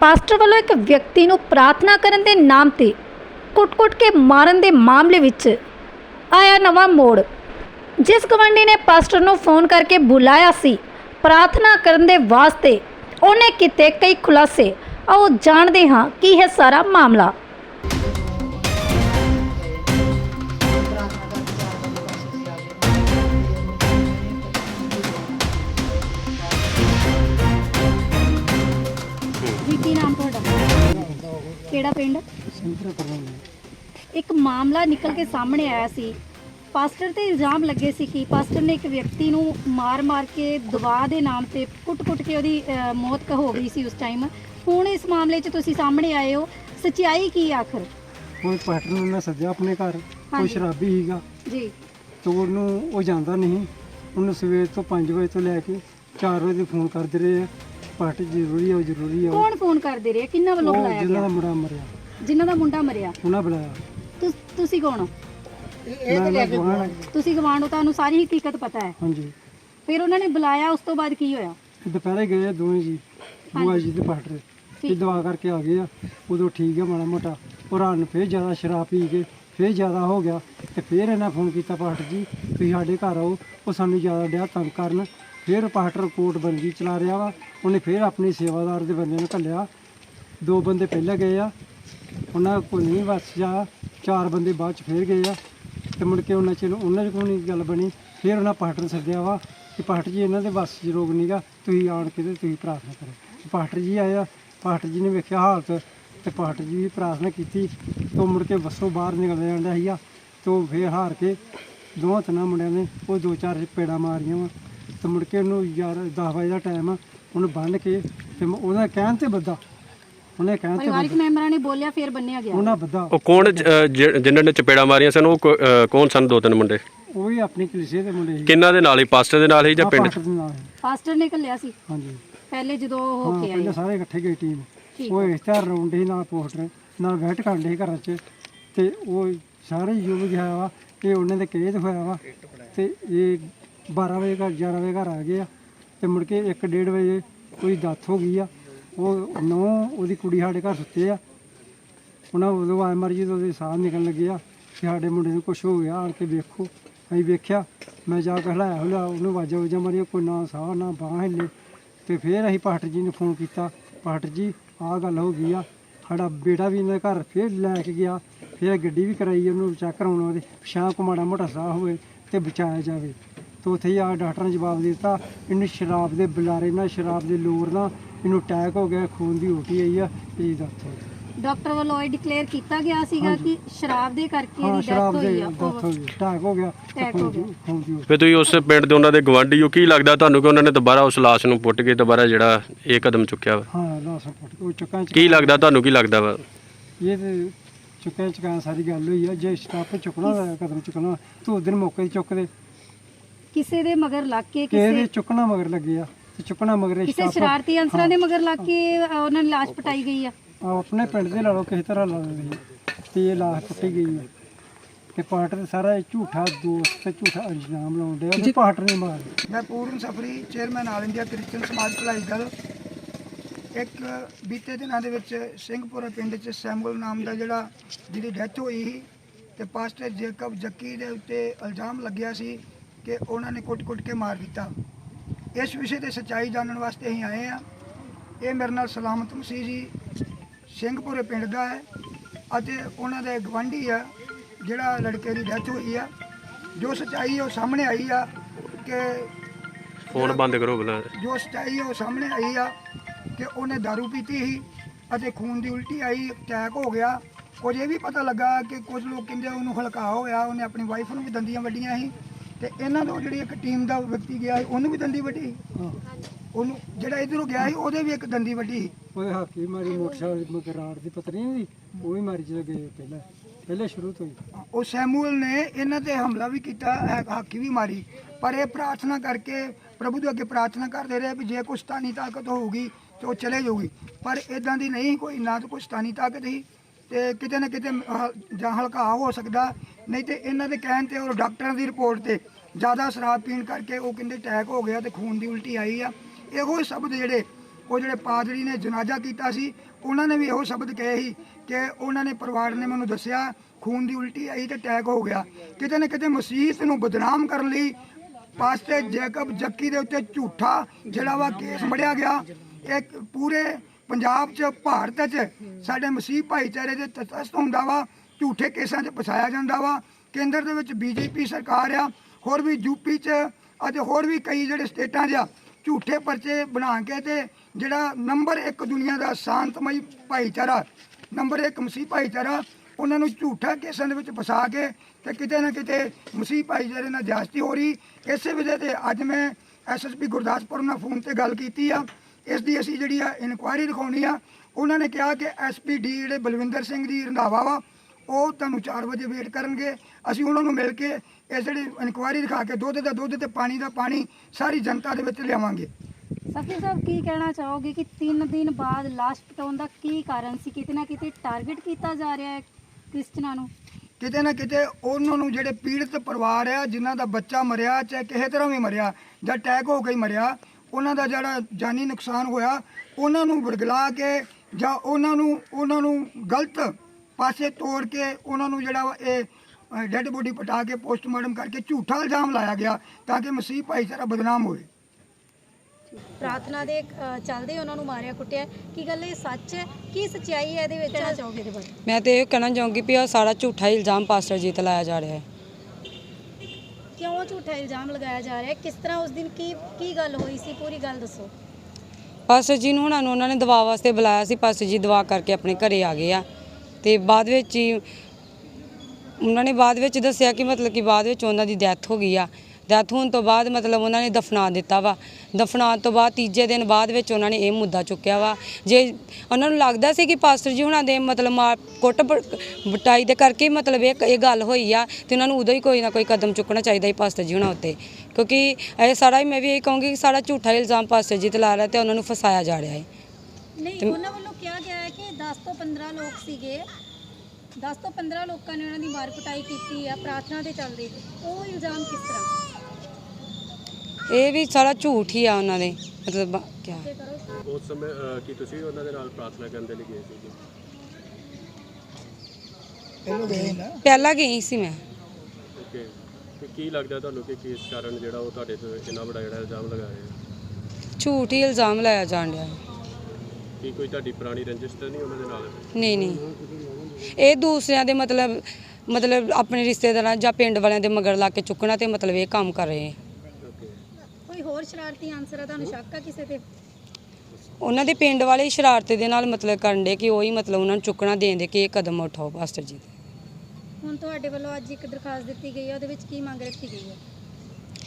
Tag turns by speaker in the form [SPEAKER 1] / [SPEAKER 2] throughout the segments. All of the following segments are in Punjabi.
[SPEAKER 1] ਪਾਸਟਰ ਵੱਲੋਂ ਇੱਕ ਵਿਅਕਤੀ ਨੂੰ ਪ੍ਰਾਰਥਨਾ ਕਰਨ ਦੇ ਨਾਮ ਤੇ ਕੁੱਟ-ਕੁੱਟ ਕੇ ਮਾਰਨ ਦੇ ਮਾਮਲੇ ਵਿੱਚ ਆਇਆ ਨਵਾਂ ਮੋੜ। ਜਿਸ ਗਵੰਡੀ ਨੇ ਪਾਸਟਰ ਨੂੰ ਫੋਨ ਕਰਕੇ ਬੁਲਾਇਆ ਸੀ, ਪ੍ਰਾਰਥਨਾ ਕਰਨ ਦੇ ਵਾਸਤੇ ਉਹਨੇ ਕੀਤੇ ਕਈ ਖੁਲਾਸੇ। ਆਓ ਜਾਣਦੇ ਹਾਂ ਕੀ ਹੈ ਸਾਰਾ ਮਾਮਲਾ। ਕਿਹੜਾ ਪਿੰਡ? ਇੱਕ ਮਾਮਲਾ ਨਿਕਲ ਕੇ ਸਾਹਮਣੇ ਆਇਆ ਸੀ। ਪਾਸਟਰ ਤੇ ਇਲਜ਼ਾਮ ਲੱਗੇ ਸੀ ਕਿ ਪਾਸਟਰ ਨੇ ਇੱਕ ਵਿਅਕਤੀ ਨੂੰ ਮਾਰ-ਮਾਰ ਕੇ ਦਵਾ ਦੇ ਨਾਮ ਤੇ ਕੁੱਟ-ਕੁੱਟ ਕੇ ਉਹਦੀ ਅਹ, ਮੌਤ ਕ ਹੋ ਗਈ ਸੀ ਉਸ ਟਾਈਮ। ਹੁਣ ਇਸ ਮਾਮਲੇ 'ਚ ਤੁਸੀਂ ਸਾਹਮਣੇ ਆਏ ਹੋ। ਸਚਾਈ ਕੀ ਆਖਰ?
[SPEAKER 2] ਕੋਈ ਪਾਰਟਨਰ ਨੂੰ ਮੈਂ ਸੱਦਿਆ ਆਪਣੇ ਘਰ। ਕੋਈ
[SPEAKER 1] ਹਾਂਜੀ।
[SPEAKER 2] ਸ਼ਰਾਬੀ ਸੀਗਾ।
[SPEAKER 1] ਜੀ।
[SPEAKER 2] ਤੇ ਉਹਨੂੰ ਉਹ ਜਾਂਦਾ ਨਹੀਂ। ਉਹਨੂੰ ਸਵੇਰ ਤੋਂ 5 ਵਜੇ ਤੋਂ ਲੈ ਕੇ 4 ਵਜੇ ਫੋਨ ਕਰਦੇ ਰਹੇ ਆ। ਪਾਰਟੀ ਜ਼ਰੂਰੀ ਆ ਉਹ ਜ਼ਰੂਰੀ ਆ।
[SPEAKER 1] ਕੌਣ ਫੋਨ ਕਰਦੇ ਰਹੇ? ਕਿੰਨਾ ਵੱਲੋਂ ਬੁਲਾਇਆ
[SPEAKER 2] ਜਿਨ੍ਹਾਂ ਦਾ
[SPEAKER 1] ਗਿਆ
[SPEAKER 2] ਮੁੰਡਾ ਮਰਿਆ।
[SPEAKER 1] ਜਿਨ੍ਹਾਂ ਦਾ ਮੁੰਡਾ ਮਰਿਆ?
[SPEAKER 2] ਉਹਨਾਂ ਬੁਲਾਇਆ।
[SPEAKER 1] ਤੁਸ- ਤੁਸੀਂ ਕੌਣ ਹੋ?
[SPEAKER 2] ਮੈਂ ਮੈਂ ਗਵਾਹ
[SPEAKER 1] ਤੁਸੀਂ ਗਵਾਂਢ ਹੋ ਤੁਹਾਨੂੰ ਸਾਰੀ ਹਕੀਕਤ ਪਤਾ ਹੈ।
[SPEAKER 2] ਹਾਂਜੀ।
[SPEAKER 1] ਫਿਰ ਉਹਨਾਂ ਨੇ ਬੁਲਾਇਆ ਉਸ ਤੋਂ ਬਾਅਦ ਕੀ ਹੋਇਆ?
[SPEAKER 2] ਤੇ ਦੁਪਹਿਰੇ ਗਏ ਦੋਵੇਂ ਜੀ ਬੁਆ ਜੀ ਦੇ ਪਾਰਟਨਰ ਤੇ।
[SPEAKER 1] ਠੀਕ।
[SPEAKER 2] ਦਵਾ ਕਰਕੇ ਆ ਗਏ ਆ। ਉਦੋਂ ਠੀਕ ਆ ਮਾੜਾ ਮੋਟਾ। ਉਹ ਰਾਤ ਨੂੰ ਫੇਰ ਜ਼ਿਆਦਾ ਸ਼ਰਾਬ ਪੀ ਕੇ ਫੇਰ ਜ਼ਿਆਦਾ ਹੋ ਗਿਆ ਤੇ ਫੇਰ ਇਹਨਾਂ ਫੋਨ ਕੀਤਾ ਪਾਸਟਰ ਜੀ ਤੁਸੀਂ ਸਾਡੇ ਘਰ ਆਓ ਉਹ ਸਾਨੂੰ ਜ਼ਿਆਦਾ ਡਿਆ ਤੰਗ ਕਰਨ। ਫਿਰ ਪਾਸਟਰ ਕੋਟ ਬੰਦੀ ਚਲਾ ਰਿਹਾ ਵਾ। ਉਹਨੇ ਫਿਰ ਆਪਣੇ ਸੇਵਾਦਾਰ ਦੇ ਬੰਦੇ ਨੂੰ ਘੱਲਿਆ। ਦੋ ਬੰਦੇ ਪਹਿਲਾਂ ਗਏ ਆ। ਉਹਨਾਂ ਕੋਲ ਨਹੀਂ ਬਸ ਜਾ। ਚਾਰ ਬੰਦੇ ਬਾਅਦ ਚ ਫੇਰ ਗਏ ਆ। ਤੇ ਮੁੜ ਕੇ ਉਹਨਾਂ ਚ ਉਹਨਾਂ ਚ ਕੋਈ ਗੱਲ ਬਣੀ। ਫਿਰ ਉਹਨਾਂ ਪਾਸਟਰ ਸੱਦਿਆ ਵਾ ਕਿ ਪਾਸਟਰ ਜੀ, ਇਹਨਾਂ ਦੇ ਬਸ ਚ ਰੋਗ ਨਹੀਂਗਾ ਤੁਸੀਂ ਆਣ ਕੇ ਤੇ ਤੁਸੀਂ ਪ੍ਰਾਰਥਨਾ ਕਰੋ। ਪਾਸਟਰ ਜੀ ਆਇਆ। ਆ ਜੀ ਨੇ ਵੇਖਿਆ ਹਾਲਤ ਤੇ ਪਾਸਟਰ ਜੀ ਵੀ ਪ੍ਰਾਰਥਨਾ ਕੀਤੀ। ਤੇ ਮੁੜ ਕੇ ਬੱਸੋਂ ਬਾਹਰ ਨਿਕਲ ਜਾਂਦਾ ਸੀਗਾ। ਤੇ ਉਹ ਫੇਰ ਹਾਰ ਕੇ ਦੋਵਾਂ ਤਿੰਨਾਂ ਮੁੰਡਿਆਂ ਨੇ ਉਹ ਦੋ ਚਾਰ ਪੇੜਾਂ ਮਾਰੀਆਂ ਵਾ। ਤੇ ਮੁੜ ਕੇ ਉਹਨੂੰ ਯਾਰ 10 ਵਜੇ ਦਾ ਟਾਈਮ ਆ ਉਹਨੂੰ ਬੰਨ ਕੇ ਤੇ ਮ- ਉਹਦਾ ਕਹਿਣ ਤੇ ਬੱਦਾ ਉਹਨੇ ਕਹਿਣ ਤੇ
[SPEAKER 1] ਪਰਿਵਾਰਿਕ ਮੈਂਬਰਾਂ ਨੇ ਬੋਲਿਆ ਫਿਰ ਬੰਨਿਆ ਗਿਆ।
[SPEAKER 2] ਉਹਨਾਂ ਬੱਦਾ
[SPEAKER 3] ਉਹ ਕੌਣ ਅਹ, ਜਿ- ਜਿਨ੍ਹਾਂ ਨੇ ਚਪੇੜਾ ਮਾਰੀਆਂ ਸਨ ਉਹ ਕੋ- ਅਹ, ਕੌਣ ਸਨ ਦੋ ਤਿੰਨ ਮੁੰਡੇ?
[SPEAKER 2] ਉਹ ਵੀ ਆਪਣੀ ਕਲੀਸੇ ਦੇ ਮੁੰਡੇ ਸੀ।
[SPEAKER 3] ਕਿੰਨਾਂ ਦੇ ਨਾਲ ਹੀ ਪਾਸਟਰ ਦੇ ਨਾਲ ਹੀ ਜਾਂ ਪਿੰਡ
[SPEAKER 2] ਪਾਸਟਰ ਦੇ ਨਾਲ ਸੀ।
[SPEAKER 1] ਪਾਸਟਰ ਨੇ ਘੱਲਿਆ ਸੀ?
[SPEAKER 2] ਹਾਂਜੀ।
[SPEAKER 1] ਪਹਿਲੇ ਜਦੋਂ ਉਹ ਹੋ
[SPEAKER 2] ਹਾਂ
[SPEAKER 1] ਕੇ ਆਏ।
[SPEAKER 2] ਪਹਿਲਾਂ ਸਾਰੇ ਇਕੱਠੇ ਗਏ ਟੀਮ
[SPEAKER 1] ਠੀਕ
[SPEAKER 2] ਉਹ ਇਸ਼ਤਿਹਾਰ ਰੌਂਡੇ ਨਾਲ ਪੋਸਟਰ ਨਾਲ ਬੈਠ ਕਰਦੇ ਸੀ ਘਰਾਂ 'ਚ। ਤੇ ਉਹ ਸਾਰੇ ਯੁਵਕ ਗਿਆ ਵਾ ਇਹ ਉਹਨਾਂ ਦੇ ਕੇਸ ਹੋਇਆ ਵਾ। ਤੇ ਇਹ 12 ਵਜੇ ਘਰ 11 ਵਜੇ ਘਰ ਆ ਗਏ ਆ ਤੇ ਮੁੜ ਕੇ 1:30 ਵਜੇ ਕੋਈ ਡੈਥ ਹੋ ਗਈ ਆ। ਉਹ ਨੌ ਉਹਦੀ ਕੁੜੀ ਸਾਡੇ ਘਰ ਸੁੱਤੇ ਆ। ਉਹਨਾਂ ਉਦੋਂ ਆਏ ਮਰ ਉਹਦੇ ਸਾਹ ਨਿਕਲਣ ਲੱਗੇ ਆ ਕਿ ਸਾਡੇ ਮੁੰਡੇ ਨੂੰ ਕੁਝ ਹੋ ਗਿਆ, ਆਣ ਕੇ ਵੇਖੋ। ਅਸੀਂ ਵੇਖਿਆ, ਮੈਂ ਜਾ ਕੇ ਹਲਾਇਆ ਹਲਾ ਉਹਨੂੰ ਵਾਜਾ ਵਜਾ ਮਾਰੀ ਕੋਈ ਨਾ ਸਾਹ, ਨਾ ਬਾਂਹ ਹਿੱਲੇ ਤੇ ਫਿਰ ਅਸੀਂ ਪਾਸਟਰ ਜੀ ਨੂੰ ਫੋਨ ਕੀਤਾ। ਪਾਸਟਰ ਜੀ, ਆਹ ਗੱਲ ਹੋ ਗਈ ਆ। ਸਾਡਾ ਬੇਟਾ ਵੀ ਇਹਨਾਂ ਦੇ ਘਰ ਫਿਰ ਲੈ ਕੇ ਗਿਆ। ਫਿਰ ਗੱਡੀ ਵੀ ਕਰਾਈ ਉਹਨੂੰ, ਚੈੱਕ ਕਰਾਉਣ ਉਹਦੇ ਪਿਛਾਂ ਕੋ ਮਾੜਾ ਮੋਟਾ ਸਾਹ ਹੋਵੇ ਤੇ ਬਚਾਇਆ ਜਾਵੇ। ਤੇ ਉੱਥੇ ਆ ਡਾਕਟਰ ਨੇ ਜਵਾਬ ਦੇ ਦਿੱਤਾ ਇਹਨੂੰ ਸ਼ਰਾਬ ਦੇ ਬੁਲਾਰੇ ਨਾਲ ਸ਼ਰਾਬ ਦੇ ਲੋਰ ਨਾਲ ਇਹਨੂੰ ਅਟੈਕ ਹੋ ਗਿਆ ਖੂਨ ਦੀ ਉਲਟੀ ਆਈ ਆ ਇਹਦੀ ਹੋ ਗਈ।
[SPEAKER 1] ਡਾਕਟਰ ਵੱਲੋਂ ਇਹ ਡਿਕਲੇਅਰ ਕੀਤਾ ਗਿਆ ਸੀਗਾ ਕਿ ਸ਼ਰਾਬ ਦੇ ਕਰਕੇ
[SPEAKER 2] ਹਾਂ
[SPEAKER 1] ਇਹਦੀ ਡੈਥ
[SPEAKER 2] ਸ਼ਰਾਬ ਦੇ
[SPEAKER 1] ਹੋਈ ਆ
[SPEAKER 2] ਡੈਥ ਹੋ ਗਈ ਅਟੈਕ ਹੋ ਗਿਆ ਤੇ
[SPEAKER 1] Attack ਹੋ
[SPEAKER 2] ਖੂਨ ਦੀ ਖੂਨ ਦੀ ਉਲਟੀ।
[SPEAKER 3] ਫਿਰ ਤੁਸੀਂ ਉਸ ਪਿੰਡ ਦੇ ਉਹਨਾਂ ਦੇ ਗਵਾਂਢੀ ਹੋ ਕੀ ਲੱਗਦਾ ਤੁਹਾਨੂੰ ਕਿ ਉਹਨਾਂ ਨੇ ਦੁਬਾਰਾ ਉਸ ਲਾਸ਼ ਨੂੰ ਪੁੱਟ ਕੇ ਦੁਬਾਰਾ ਜਿਹੜਾ ਇਹ ਕਦਮ ਚੁੱਕਿਆ ਵਾ?
[SPEAKER 2] ਹਾਂ ਲਾਸਾਂ ਪੁੱਟ ਉਹ ਚੁੱਕਾਂ ਚ
[SPEAKER 3] ਕੀ ਲੱਗਦਾ ਤੁਹਾਨੂੰ ਕੀ ਲੱਗਦਾ ਵਾ?
[SPEAKER 2] ਇਹ ਤੇ ਚੁੱਕਾਂ ਚੁੱਕਾਂ ਸਾਰੀ ਗੱਲ ਹੋਈ ਆ ਜੇ ਸਟਾਪ ਚੁੱਕਣਾ ਹੋਇਆ ਕਦਮ ਚੁੱਕਣਾ ਤੂੰ ਉਧਰ ਮੌਕੇ ਤੇ ਚੁੱਕਦੇ
[SPEAKER 1] ਕਿਸੇ ਦੇ ਮਗਰ ਲੱਗ ਕੇ
[SPEAKER 2] ਕਿਸੇ ਦੇ
[SPEAKER 1] ਕਿਸੇ
[SPEAKER 2] ਚੁੱਕਣਾ ਮਗਰ ਲੱਗੇ ਆ ਤੇ ਚੁੱਕਣਾ ਮਗਰ
[SPEAKER 1] ਕਿਸੇ
[SPEAKER 2] ਸਟਾਪ
[SPEAKER 1] ਸ਼ਰਾਰਤੀ ਅਨਸਰਾਂ ਦੇ ਮਗਰ ਲੱਗ ਕੇ ਅ, ਉਹਨਾਂ ਦੀ ਲਾਸ਼ ਪਟਾਈ ਗਈ ਆ।
[SPEAKER 2] ਆਪਣੇ ਪਿੰਡ ਦੇ ਲਾ ਲਓ ਕਿਸੇ ਤਰ੍ਹਾਂ ਲਾ ਤੁਸੀਂ ਤੇ ਇਹ ਲਾਸ਼ ਪੁੱਟੀ ਗਈ ਹੈ ਤੇ ਪਾਰਟਰ ਸਾਰਾ ਇਹ ਝੂਠਾ ਦੋਸਤ ਤੇ ਝੂਠਾ ਇਲਜ਼ਾਮ ਲਾਉਂਦੇ ਆ ਉਹ ਪਾਰਟਰ ਨੇ ਮਾਰ
[SPEAKER 4] ਮੈਂ Puran Safri chairman all India Christian Samaj Bhalai Dal. ਇੱਕ ਬੀਤੇ ਦਿਨਾਂ ਦੇ ਵਿੱਚ ਸਿੰਘਪੁਰਾ ਪਿੰਡ 'ਚ ਸੈਮੂਅਲ ਨਾਮ ਦਾ ਜਿਹੜਾ ਜਿਹਦੀ ਡੈਥ ਹੋਈ ਸੀ ਤੇ ਪਾਸਟਰ ਜੇਕਬ ਜੱਕੀ ਦੇ ਉੱਤੇ ਇਲਜ਼ਾਮ ਲੱਗਿਆ ਸੀ ਕਿ ਉਹਨਾਂ ਨੇ ਕੁੱਟ-ਕੁੱਟ ਕੇ ਮਾਰ ਦਿੱਤਾ। ਇਸ ਵਿਸ਼ੇ ਤੇ ਸੱਚਾਈ ਜਾਣਨ ਵਾਸਤੇ ਅਸੀਂ ਆਏ ਆ ਇਹ ਮੇਰੇ ਨਾਲ ਸਲਾਮਤ ਮਸੀਹ ਜੀ ਸਿੰਘਪੁਰੇ ਪਿੰਡ ਦਾ ਹੈ ਅਤੇ ਉਹਨਾਂ ਦੇ ਗਵੰਡੀ ਆ ਜਿਹੜਾ ਲੜਕੇ ਦੀ ਡੈਥ ਹੋਈ ਆ। ਜੋ ਸੱਚਾਈ ਉਹ ਸਾਹਮਣੇ ਆਈ ਆ ਕਿ
[SPEAKER 3] ਫੋਨ ਬੰਦ ਕਰੋ ਬਲਾ
[SPEAKER 4] ਜੋ ਸਚਾਈ ਉਹ ਸਾਹਮਣੇ ਆਈ ਆ ਕਿ ਉਹਨੇ दारू ਪੀਤੀ ਸੀ ਅਤੇ ਖੂਨ ਦੀ ਉਲਟੀ ਆਈ ਅਟੈਕ ਹੋ ਗਿਆ। ਕੁਝ ਇਹ ਵੀ ਪਤਾ ਲੱਗਾ ਕਿ ਕੁਝ ਲੋਕ ਕਹਿੰਦੇ ਉਹਨੂੰ ਹਲਕਾ ਹੋਇਆ ਉਹਨੇ ਆਪਣੀ ਵਾਈਫ ਨੂੰ ਵੀ ਦੰਦੀਆਂ ਵੱਡੀਆਂ ਸੀ। ਤੇ ਇਹਨਾਂ ਤੋਂ ਜਿਹੜੀ ਇੱਕ ਟੀਮ ਦਾ ਵਿਅਕਤੀ ਗਿਆ ਸੀ ਉਹਨੂੰ ਵੀ ਦੰਦੀ ਵੱਡੀ
[SPEAKER 2] ਹਾਂ
[SPEAKER 4] ਉਹਨੂੰ ਜਿਹੜਾ ਇਧਰੋਂ ਗਿਆ ਸੀ ਉਹਦੇ ਵੀ ਇੱਕ ਦੰਦੀ ਵੱਡੀ ਸੀ
[SPEAKER 2] ਉਹ ਹਾਕੀ ਮਾਰੀ ਮੋਟਰਸਾਈਕਲ ਮਗਰਾੜ ਦੀ ਪਤਨੀ ਨਹੀਂ ਉਹ ਵੀ ਮਾਰੀ ਜਦੋਂ ਗਏ ਪਹਿਲਾਂ ਪਹਿਲੇ ਸ਼ੁਰੂ ਤੋਂ ਹੀ।
[SPEAKER 4] ਉਹ ਸੈਮੂਅਲ ਨੇ ਇਹਨਾਂ ਤੇ ਹਮਲਾ ਵੀ ਕੀਤਾ ਹੈ- ਹਾਕੀ ਵੀ ਮਾਰੀ। ਪਰ ਇਹ ਪ੍ਰਾਰਥਨਾ ਕਰਕੇ ਪ੍ਰਭੂ ਦੇ ਅੱਗੇ ਪ੍ਰਾਰਥਨਾ ਕਰਦੇ ਰਹੇ ਵੀ ਜੇ ਕੋਈ ਸਤਾਨੀ ਤਾਕਤ ਹੋਊਗੀ ਤੇ ਉਹ ਚਲੇ ਜਾਊਗੀ। ਪਰ ਇਦਾਂ ਦੀ ਨਹੀਂ ਕੋਈ ਨਾ ਤਾਂ ਕੋਈ ਸਤਾਨੀ ਤਾਕਤ ਸੀ ਤੇ ਕਿਤੇ ਨਾ ਕਿਤੇ ਹ- ਜਾਂ ਹਲਕਾ ਹੋ ਸਕਦਾ ਨਹੀਂ ਤੇ ਇਹਨਾਂ ਦੇ ਕਹਿਣ ਤੇ ਔਰ ਡਾਕਟਰਾਂ ਦੀ ਰਿਪੋਰਟ ਤੇ ਜ਼ਿਆਦਾ ਸ਼ਰਾਬ ਪੀਣ ਕਰਕੇ ਉਹ ਕਹਿੰਦੇ ਅਟੈਕ ਹੋ ਗਿਆ ਤੇ ਖੂਨ ਦੀ ਉਲਟੀ ਆਈ ਆ। ਇਹੋ ਹੀ ਸ਼ਬਦ ਜਿਹੜੇ, ਉਹ ਜਿਹੜੇ ਪਾਦਰੀ ਨੇ ਜਨਾਜ਼ਾ ਕੀਤਾ ਸੀ, ਉਹਨਾਂ ਨੇ ਵੀ ਇਹੋ ਸ਼ਬਦ ਕਹੇ ਸੀ ਕਿ ਉਹਨਾਂ ਨੇ ਪਰਿਵਾਰ ਨੇ ਮੈਨੂੰ ਦੱਸਿਆ, ਖੂਨ ਦੀ ਉਲਟੀ ਆਈ ਤੇ ਅਟੈਕ ਹੋ ਗਿਆ। ਕਿਤੇ ਨਾ ਕਿਤੇ ਮਸੀਤ ਨੂੰ ਬਦਨਾਮ ਕਰਨ ਲਈ ਪਾਸਟਰ ਜੈਕਬ ਜੱਕੀ ਦੇ ਉੱਤੇ ਝੂਠਾ ਜਿਹੜਾ ਵਾ ਕੇਸ ਮੜਿਆ ਗਿਆ। ਇਹ ਪੂਰੇ ਪੰਜਾਬ 'ਚ, ਭਾਰਤ 'ਚ ਸਾਡੇ ਮਸੀਹ ਭਾਈਚਾਰੇ ਦੇ ਤਟਸਥ ਹੁੰਦਾ ਵਾ। ਝੂਠੇ ਕੇਸਾਂ 'ਚ ਫਸਾਇਆ ਜਾਂਦਾ ਵਾ। ਕੇਂਦਰ ਦੇ ਵਿੱਚ ਬੀਜੇਪੀ ਸਰਕਾਰ ਆ, ਹੋਰ ਵੀ ਯੂਪੀ 'ਚ, ਅੱਜ ਹੋਰ ਵੀ ਕਈ ਜਿਹੜੇ ਸਟੇਟਾਂ 'ਚ ਆ, ਝੂਠੇ ਪਰਚੇ ਬਣਾ ਕੇ ਤੇ ਜਿਹੜਾ ਨੰਬਰ 1 ਦੁਨੀਆ ਦਾ ਸ਼ਾਂਤਮਈ ਭਾਈਚਾਰਾ, ਨੰਬਰ 1 ਮਸੀਹ ਭਾਈਚਾਰਾ, ਉਹਨਾਂ ਨੂੰ ਝੂਠਾ ਕੇਸਾਂ ਦੇ ਵਿੱਚ ਫਸਾ ਕੇ ਤੇ ਕਿਤੇ ਨਾ ਕਿਤੇ ਮਸੀਹ ਭਾਈਚਾਰੇ ਨਾਲ ਜਾਸਤੀ ਹੋ ਰਹੀ। ਇਸੇ ਵਜ੍ਹਾ ਤੇ ਅੱਜ ਮੈਂ ਐਸਐਸਪੀ ਗੁਰਦਾਸਪੁਰ ਨਾਲ ਫੋਨ ਤੇ ਗੱਲ ਕੀਤੀ ਆ। ਇਸ ਦੀ ਅਸੀਂ ਜਿਹੜੀ ਆ ਇਨਕੁਆਇਰੀ ਦਿਖਾਉਣੀ ਆ। ਉਹਨਾਂ ਨੇ ਕਿਹਾ ਕਿ ਐਸਪੀਡੀ ਜਿਹੜੇ ਬਲਵਿੰਦਰ ਸਿੰਘ ਦੀ ਰੰਧਾਵਾ ਵਾ ਉਹ ਤੁਹਾਨੂੰ 4 ਵਜੇ ਵੇਟ ਕਰਨਗੇ। ਅਸੀਂ ਉਹਨਾਂ ਨੂੰ ਮਿਲ ਕੇ ਇਹ ਜਿਹੜੀ ਇਨਕੁਆਇਰੀ ਦਿਖਾ ਕੇ ਦੁੱਧ ਦਾ ਦੁੱਧ ਤੇ ਪਾਣੀ ਦਾ ਪਾਣੀ ਸਾਰੀ ਜਨਤਾ ਦੇ ਵਿੱਚ ਲਿਆਵਾਂਗੇ।
[SPEAKER 5] ਸਫੀ ਸਾਹਿਬ ਕੀ ਕਹਿਣਾ ਚਾਹੋਗੇ ਕਿ 3 ਦਿਨ ਬਾਅਦ ਲਾਸ਼ ਪਟਾਉਣ ਦਾ ਕੀ ਕਾਰਨ ਸੀ? ਕਿਤੇ ਨਾ ਕਿਤੇ ਟਾਰਗੇਟ ਕੀਤਾ ਜਾ ਰਿਹਾ ਹੈ ਕ੍ਰਿਸਚਨਾਂ ਨੂੰ।
[SPEAKER 4] ਕਿਤੇ ਨਾ ਕਿਤੇ ਉਹਨਾਂ ਨੂੰ ਜਿਹੜੇ ਪੀੜਤ ਪਰਿਵਾਰ ਆ ਜਿਨ੍ਹਾਂ ਦਾ ਬੱਚਾ ਮਰਿਆ ਚਾਹੇ ਕਿਸੇ ਤਰ੍ਹਾਂ ਵੀ ਮਰਿਆ ਜਾਂ ਅਟੈਕ ਹੋ ਕੇ ਮਰਿਆ ਉਹਨਾਂ ਦਾ ਜਿਹੜਾ ਜਾਨੀ ਨੁਕਸਾਨ ਹੋਇਆ ਉਹਨਾਂ ਨੂੰ ਵਰਗਲਾ ਕੇ ਜਾਂ ਉਹਨਾਂ ਨੂੰ ਉਹਨਾਂ ਨੂੰ ਗਲਤ ਪਾਸੇ ਤੋੜ ਕੇ ਉਹਨਾਂ ਨੂੰ ਜਿਹੜਾ ਇਹ ਡੈੱਡ ਬੋਡੀ ਪਟਾ ਕੇ ਪੋਸਟਮਾਰਟਮ ਕਰਕੇ ਝੂਠਾ ਇਲਜ਼ਾਮ ਲਾਇਆ ਗਿਆ ਤਾਂ ਕਿ ਮਸੀਹ ਭਾਈਚਾਰਾ ਬਦਨਾਮ ਹੋਵੇ।
[SPEAKER 5] ਪ੍ਰਾਰਥਨਾ ਦੇ ਚੱਲਦੇ ਉਹਨਾਂ ਨੂੰ ਮਾਰਿਆ ਕੁੱਟਿਆ। ਕੀ ਗੱਲ ਇਹ ਸੱਚ ਹੈ? ਕੀ ਸੱਚਾਈ ਹੈ ਇਹਦੇ ਵਿੱਚ? ਕਹਿਣਾ ਚਾਹੋਗੇ ਇਹਦੇ ਬਾਰੇ?
[SPEAKER 6] ਮੈਂ ਤੇ ਇਹ ਕਹਿਣਾ ਚਾਹੂੰਗੀ ਵੀ ਇਹ ਸਾਰਾ ਝੂਠਾ ਇਲਜ਼ਾਮ ਪਾਸਟਰ ਜੀ ਤੇ ਲਾਇਆ ਜਾ ਰਿਹਾ ਹੈ।
[SPEAKER 5] ਕਿਉਂ ਝੂਠਾ ਇਲਜ਼ਾਮ ਲਗਾਇਆ ਜਾ ਰਿਹਾ ਹੈ? ਕਿਸ ਤਰ੍ਹਾਂ ਉਸ ਦਿਨ ਕੀ ਕੀ ਗੱਲ ਹੋਈ ਸੀ? ਪੂਰੀ ਗੱਲ ਦੱਸੋ।
[SPEAKER 6] ਪਾਸਟਰ ਜੀ ਨੂੰ ਉਹਨਾਂ ਨੂੰ ਉਹਨਾਂ ਨੇ ਦਵਾ ਵਾਸਤੇ ਬੁਲਾਇਆ ਸੀ। ਪਾਸਟਰ ਜੀ ਦਵਾ ਕਰਕੇ ਆਪਣੇ ਘਰੇ ਆ ਗਏ ਆ। ਤੇ ਬਾਅਦ ਵਿੱਚ ਹੀ ਉਹਨਾਂ ਨੇ ਬਾਅਦ ਵਿੱਚ ਦੱਸਿਆ ਕਿ ਮਤਲਬ ਕਿ ਬਾਅਦ ਵਿੱਚ ਉਹਨਾਂ ਦੀ ਡੈਥ ਹੋ ਗਈ ਆ। ਡੈਥ ਹੋਣ ਤੋਂ ਬਾਅਦ ਮਤਲਬ ਉਹਨਾਂ ਨੇ ਦਫਨਾ ਦਿੱਤਾ ਵਾ। ਦਫਨਾਉਣ ਤੋਂ ਬਾਅਦ ਤੀਜੇ ਦਿਨ ਬਾਅਦ ਵਿੱਚ ਉਹਨਾਂ ਨੇ ਇਹ ਮੁੱਦਾ ਚੁੱਕਿਆ ਵਾ। ਜੇ ਉਹਨਾਂ ਨੂੰ ਲੱਗਦਾ ਸੀ ਕਿ ਪਾਸਟਰ ਜੀ ਹੁਣਾਂ ਦੇ ਮਤਲਬ ਮਾਰ ਕੁੱਟ ਬਟਾਈ ਦੇ ਕਰਕੇ ਮਤਲਬ ਇਹ ਇਹ ਗੱਲ ਹੋਈ ਆ ਤੇ ਉਹਨਾਂ ਨੂੰ ਉਦੋਂ ਹੀ ਕੋਈ ਨਾ ਕੋਈ ਕਦਮ ਚੁੱਕਣਾ ਚਾਹੀਦਾ ਸੀ ਪਾਸਟਰ ਜੀ ਹੁਣਾਂ ਉੱਤੇ। ਕਿਉਂਕਿ ਇਹ ਸਾਰਾ ਹੀ ਮੈਂ ਵੀ ਇਹ ਕਹੂੰਗੀ ਕਿ ਸਾਰਾ ਝੂਠਾ ਇਲਜ਼ਾਮ ਪਾਸਟਰ ਜੀ ਤੇ ਲਾ ਰਿਹਾ ਤੇ ਉਹਨਾਂ ਨੂੰ ਫਸਾਇਆ ਜਾ ਰਿਹਾ ਹੈ।
[SPEAKER 5] ਨਹੀਂ ਉਹਨਾਂ ਵੱਲੋਂ ਕਿਹਾ ਗਿਆ 10 ਤੋਂ 15 ਲੋਕ ਸੀਗੇ। 10 ਤੋਂ 15 ਲੋਕਾਂ ਨੇ ਉਹਨਾਂ ਦੀ ਮਾਰ ਕੁਟਾਈ ਕੀਤੀ ਆ ਪ੍ਰਾਰਥਨਾ ਦੇ ਚੱਲਦੇ। ਉਹ ਇਲਜ਼ਾਮ ਕਿਸ ਤਰ੍ਹਾਂ?
[SPEAKER 6] ਇਹ ਵੀ ਸਾਰਾ ਝੂਠ ਹੀ ਆ ਉਹਨਾਂ ਦੇ। ਮਤਲਬ
[SPEAKER 5] ਕਰੋ।
[SPEAKER 3] ਉਸ ਸਮੇਂ ਕੀ ਤੁਸੀਂ ਉਹਨਾਂ ਦੇ ਨਾਲ ਪ੍ਰਾਰਥਨਾ ਕਰਨ ਦੇ ਲਈ ਗਏ ਸੀ
[SPEAKER 4] ਇਹਨੂੰ ਗਏ ਨਾ।
[SPEAKER 6] ਪਹਿਲਾਂ ਗਈ ਸੀ ਮੈਂ।
[SPEAKER 3] ਓਕੇ। ਤੇ ਕੀ ਲੱਗਦਾ ਤੁਹਾਨੂੰ ਕਿ ਕਿਸ ਕਾਰਨ ਜਿਹੜਾ ਉਹ ਤੁਹਾਡੇ ਤੇ ਇੰਨਾ ਵੱਡਾ ਜਿਹੜਾ ਇਲਜ਼ਾਮ ਲਗਾ ਰਹੇ ਆ?
[SPEAKER 6] ਝੂਠ ਹੀ ਇਲਜ਼ਾਮ ਲਾਇਆ ਜਾਣ ਰਿਹਾ ਹੈ
[SPEAKER 3] ਕੀ ਕੋਈ ਤੁਹਾਡੀ ਪੁਰਾਣੀ ਰੰਜਿਸ਼ ਤਾਂ ਨਹੀਂ ਉਹਨਾਂ ਦੇ ਨਾਲ?
[SPEAKER 6] ਨਹੀਂ ਨਹੀਂ। ਇਹ ਦੂਸਰਿਆਂ ਦੇ ਮਤਲਬ ਮਤਲਬ ਆਪਣੇ ਰਿਸ਼ਤੇਦਾਰਾਂ ਜਾਂ ਪਿੰਡ ਵਾਲਿਆਂ ਦੇ ਮਗਰ ਲਾ ਕੇ ਚੁੱਕਣਾ ਤੇ ਮਤਲਬ ਇਹ ਕੰਮ ਕਰ ਰਹੇ
[SPEAKER 5] ਕੋਈ ਹੋਰ ਸ਼ਰਾਰਤੀ ਅਨਸਰ ਆ ਤੁਹਾਨੂੰ ਸ਼ੱਕ ਆ ਕਿਸੇ ਤੇ?
[SPEAKER 6] ਉਹਨਾਂ ਦੇ ਪਿੰਡ ਵਾਲੇ ਸ਼ਰਾਰਤ ਦੇ ਨਾਲ ਮਤਲਬ ਕਰਨ ਦੇ ਕਿ ਉਹੀ ਮਤਲਬ ਉਹਨਾਂ ਨੂੰ ਚੁੱਕਣਾ ਦੇਣ ਦੇ ਕਿ ਇਹ ਕਦਮ ਉਠਾਓ ਪਾਸਟਰ ਜੀ।
[SPEAKER 5] ਹੁਣ ਤੁਹਾਡੇ ਵੱਲੋਂ ਅੱਜ ਇੱਕ ਦਰਖਾਸਤ ਦਿੱਤੀ ਗਈ ਹੈ ਉਹਦੇ ਵਿੱਚ ਕੀ ਮੰਗ ਰੱਖੀ ਗਈ ਹੈ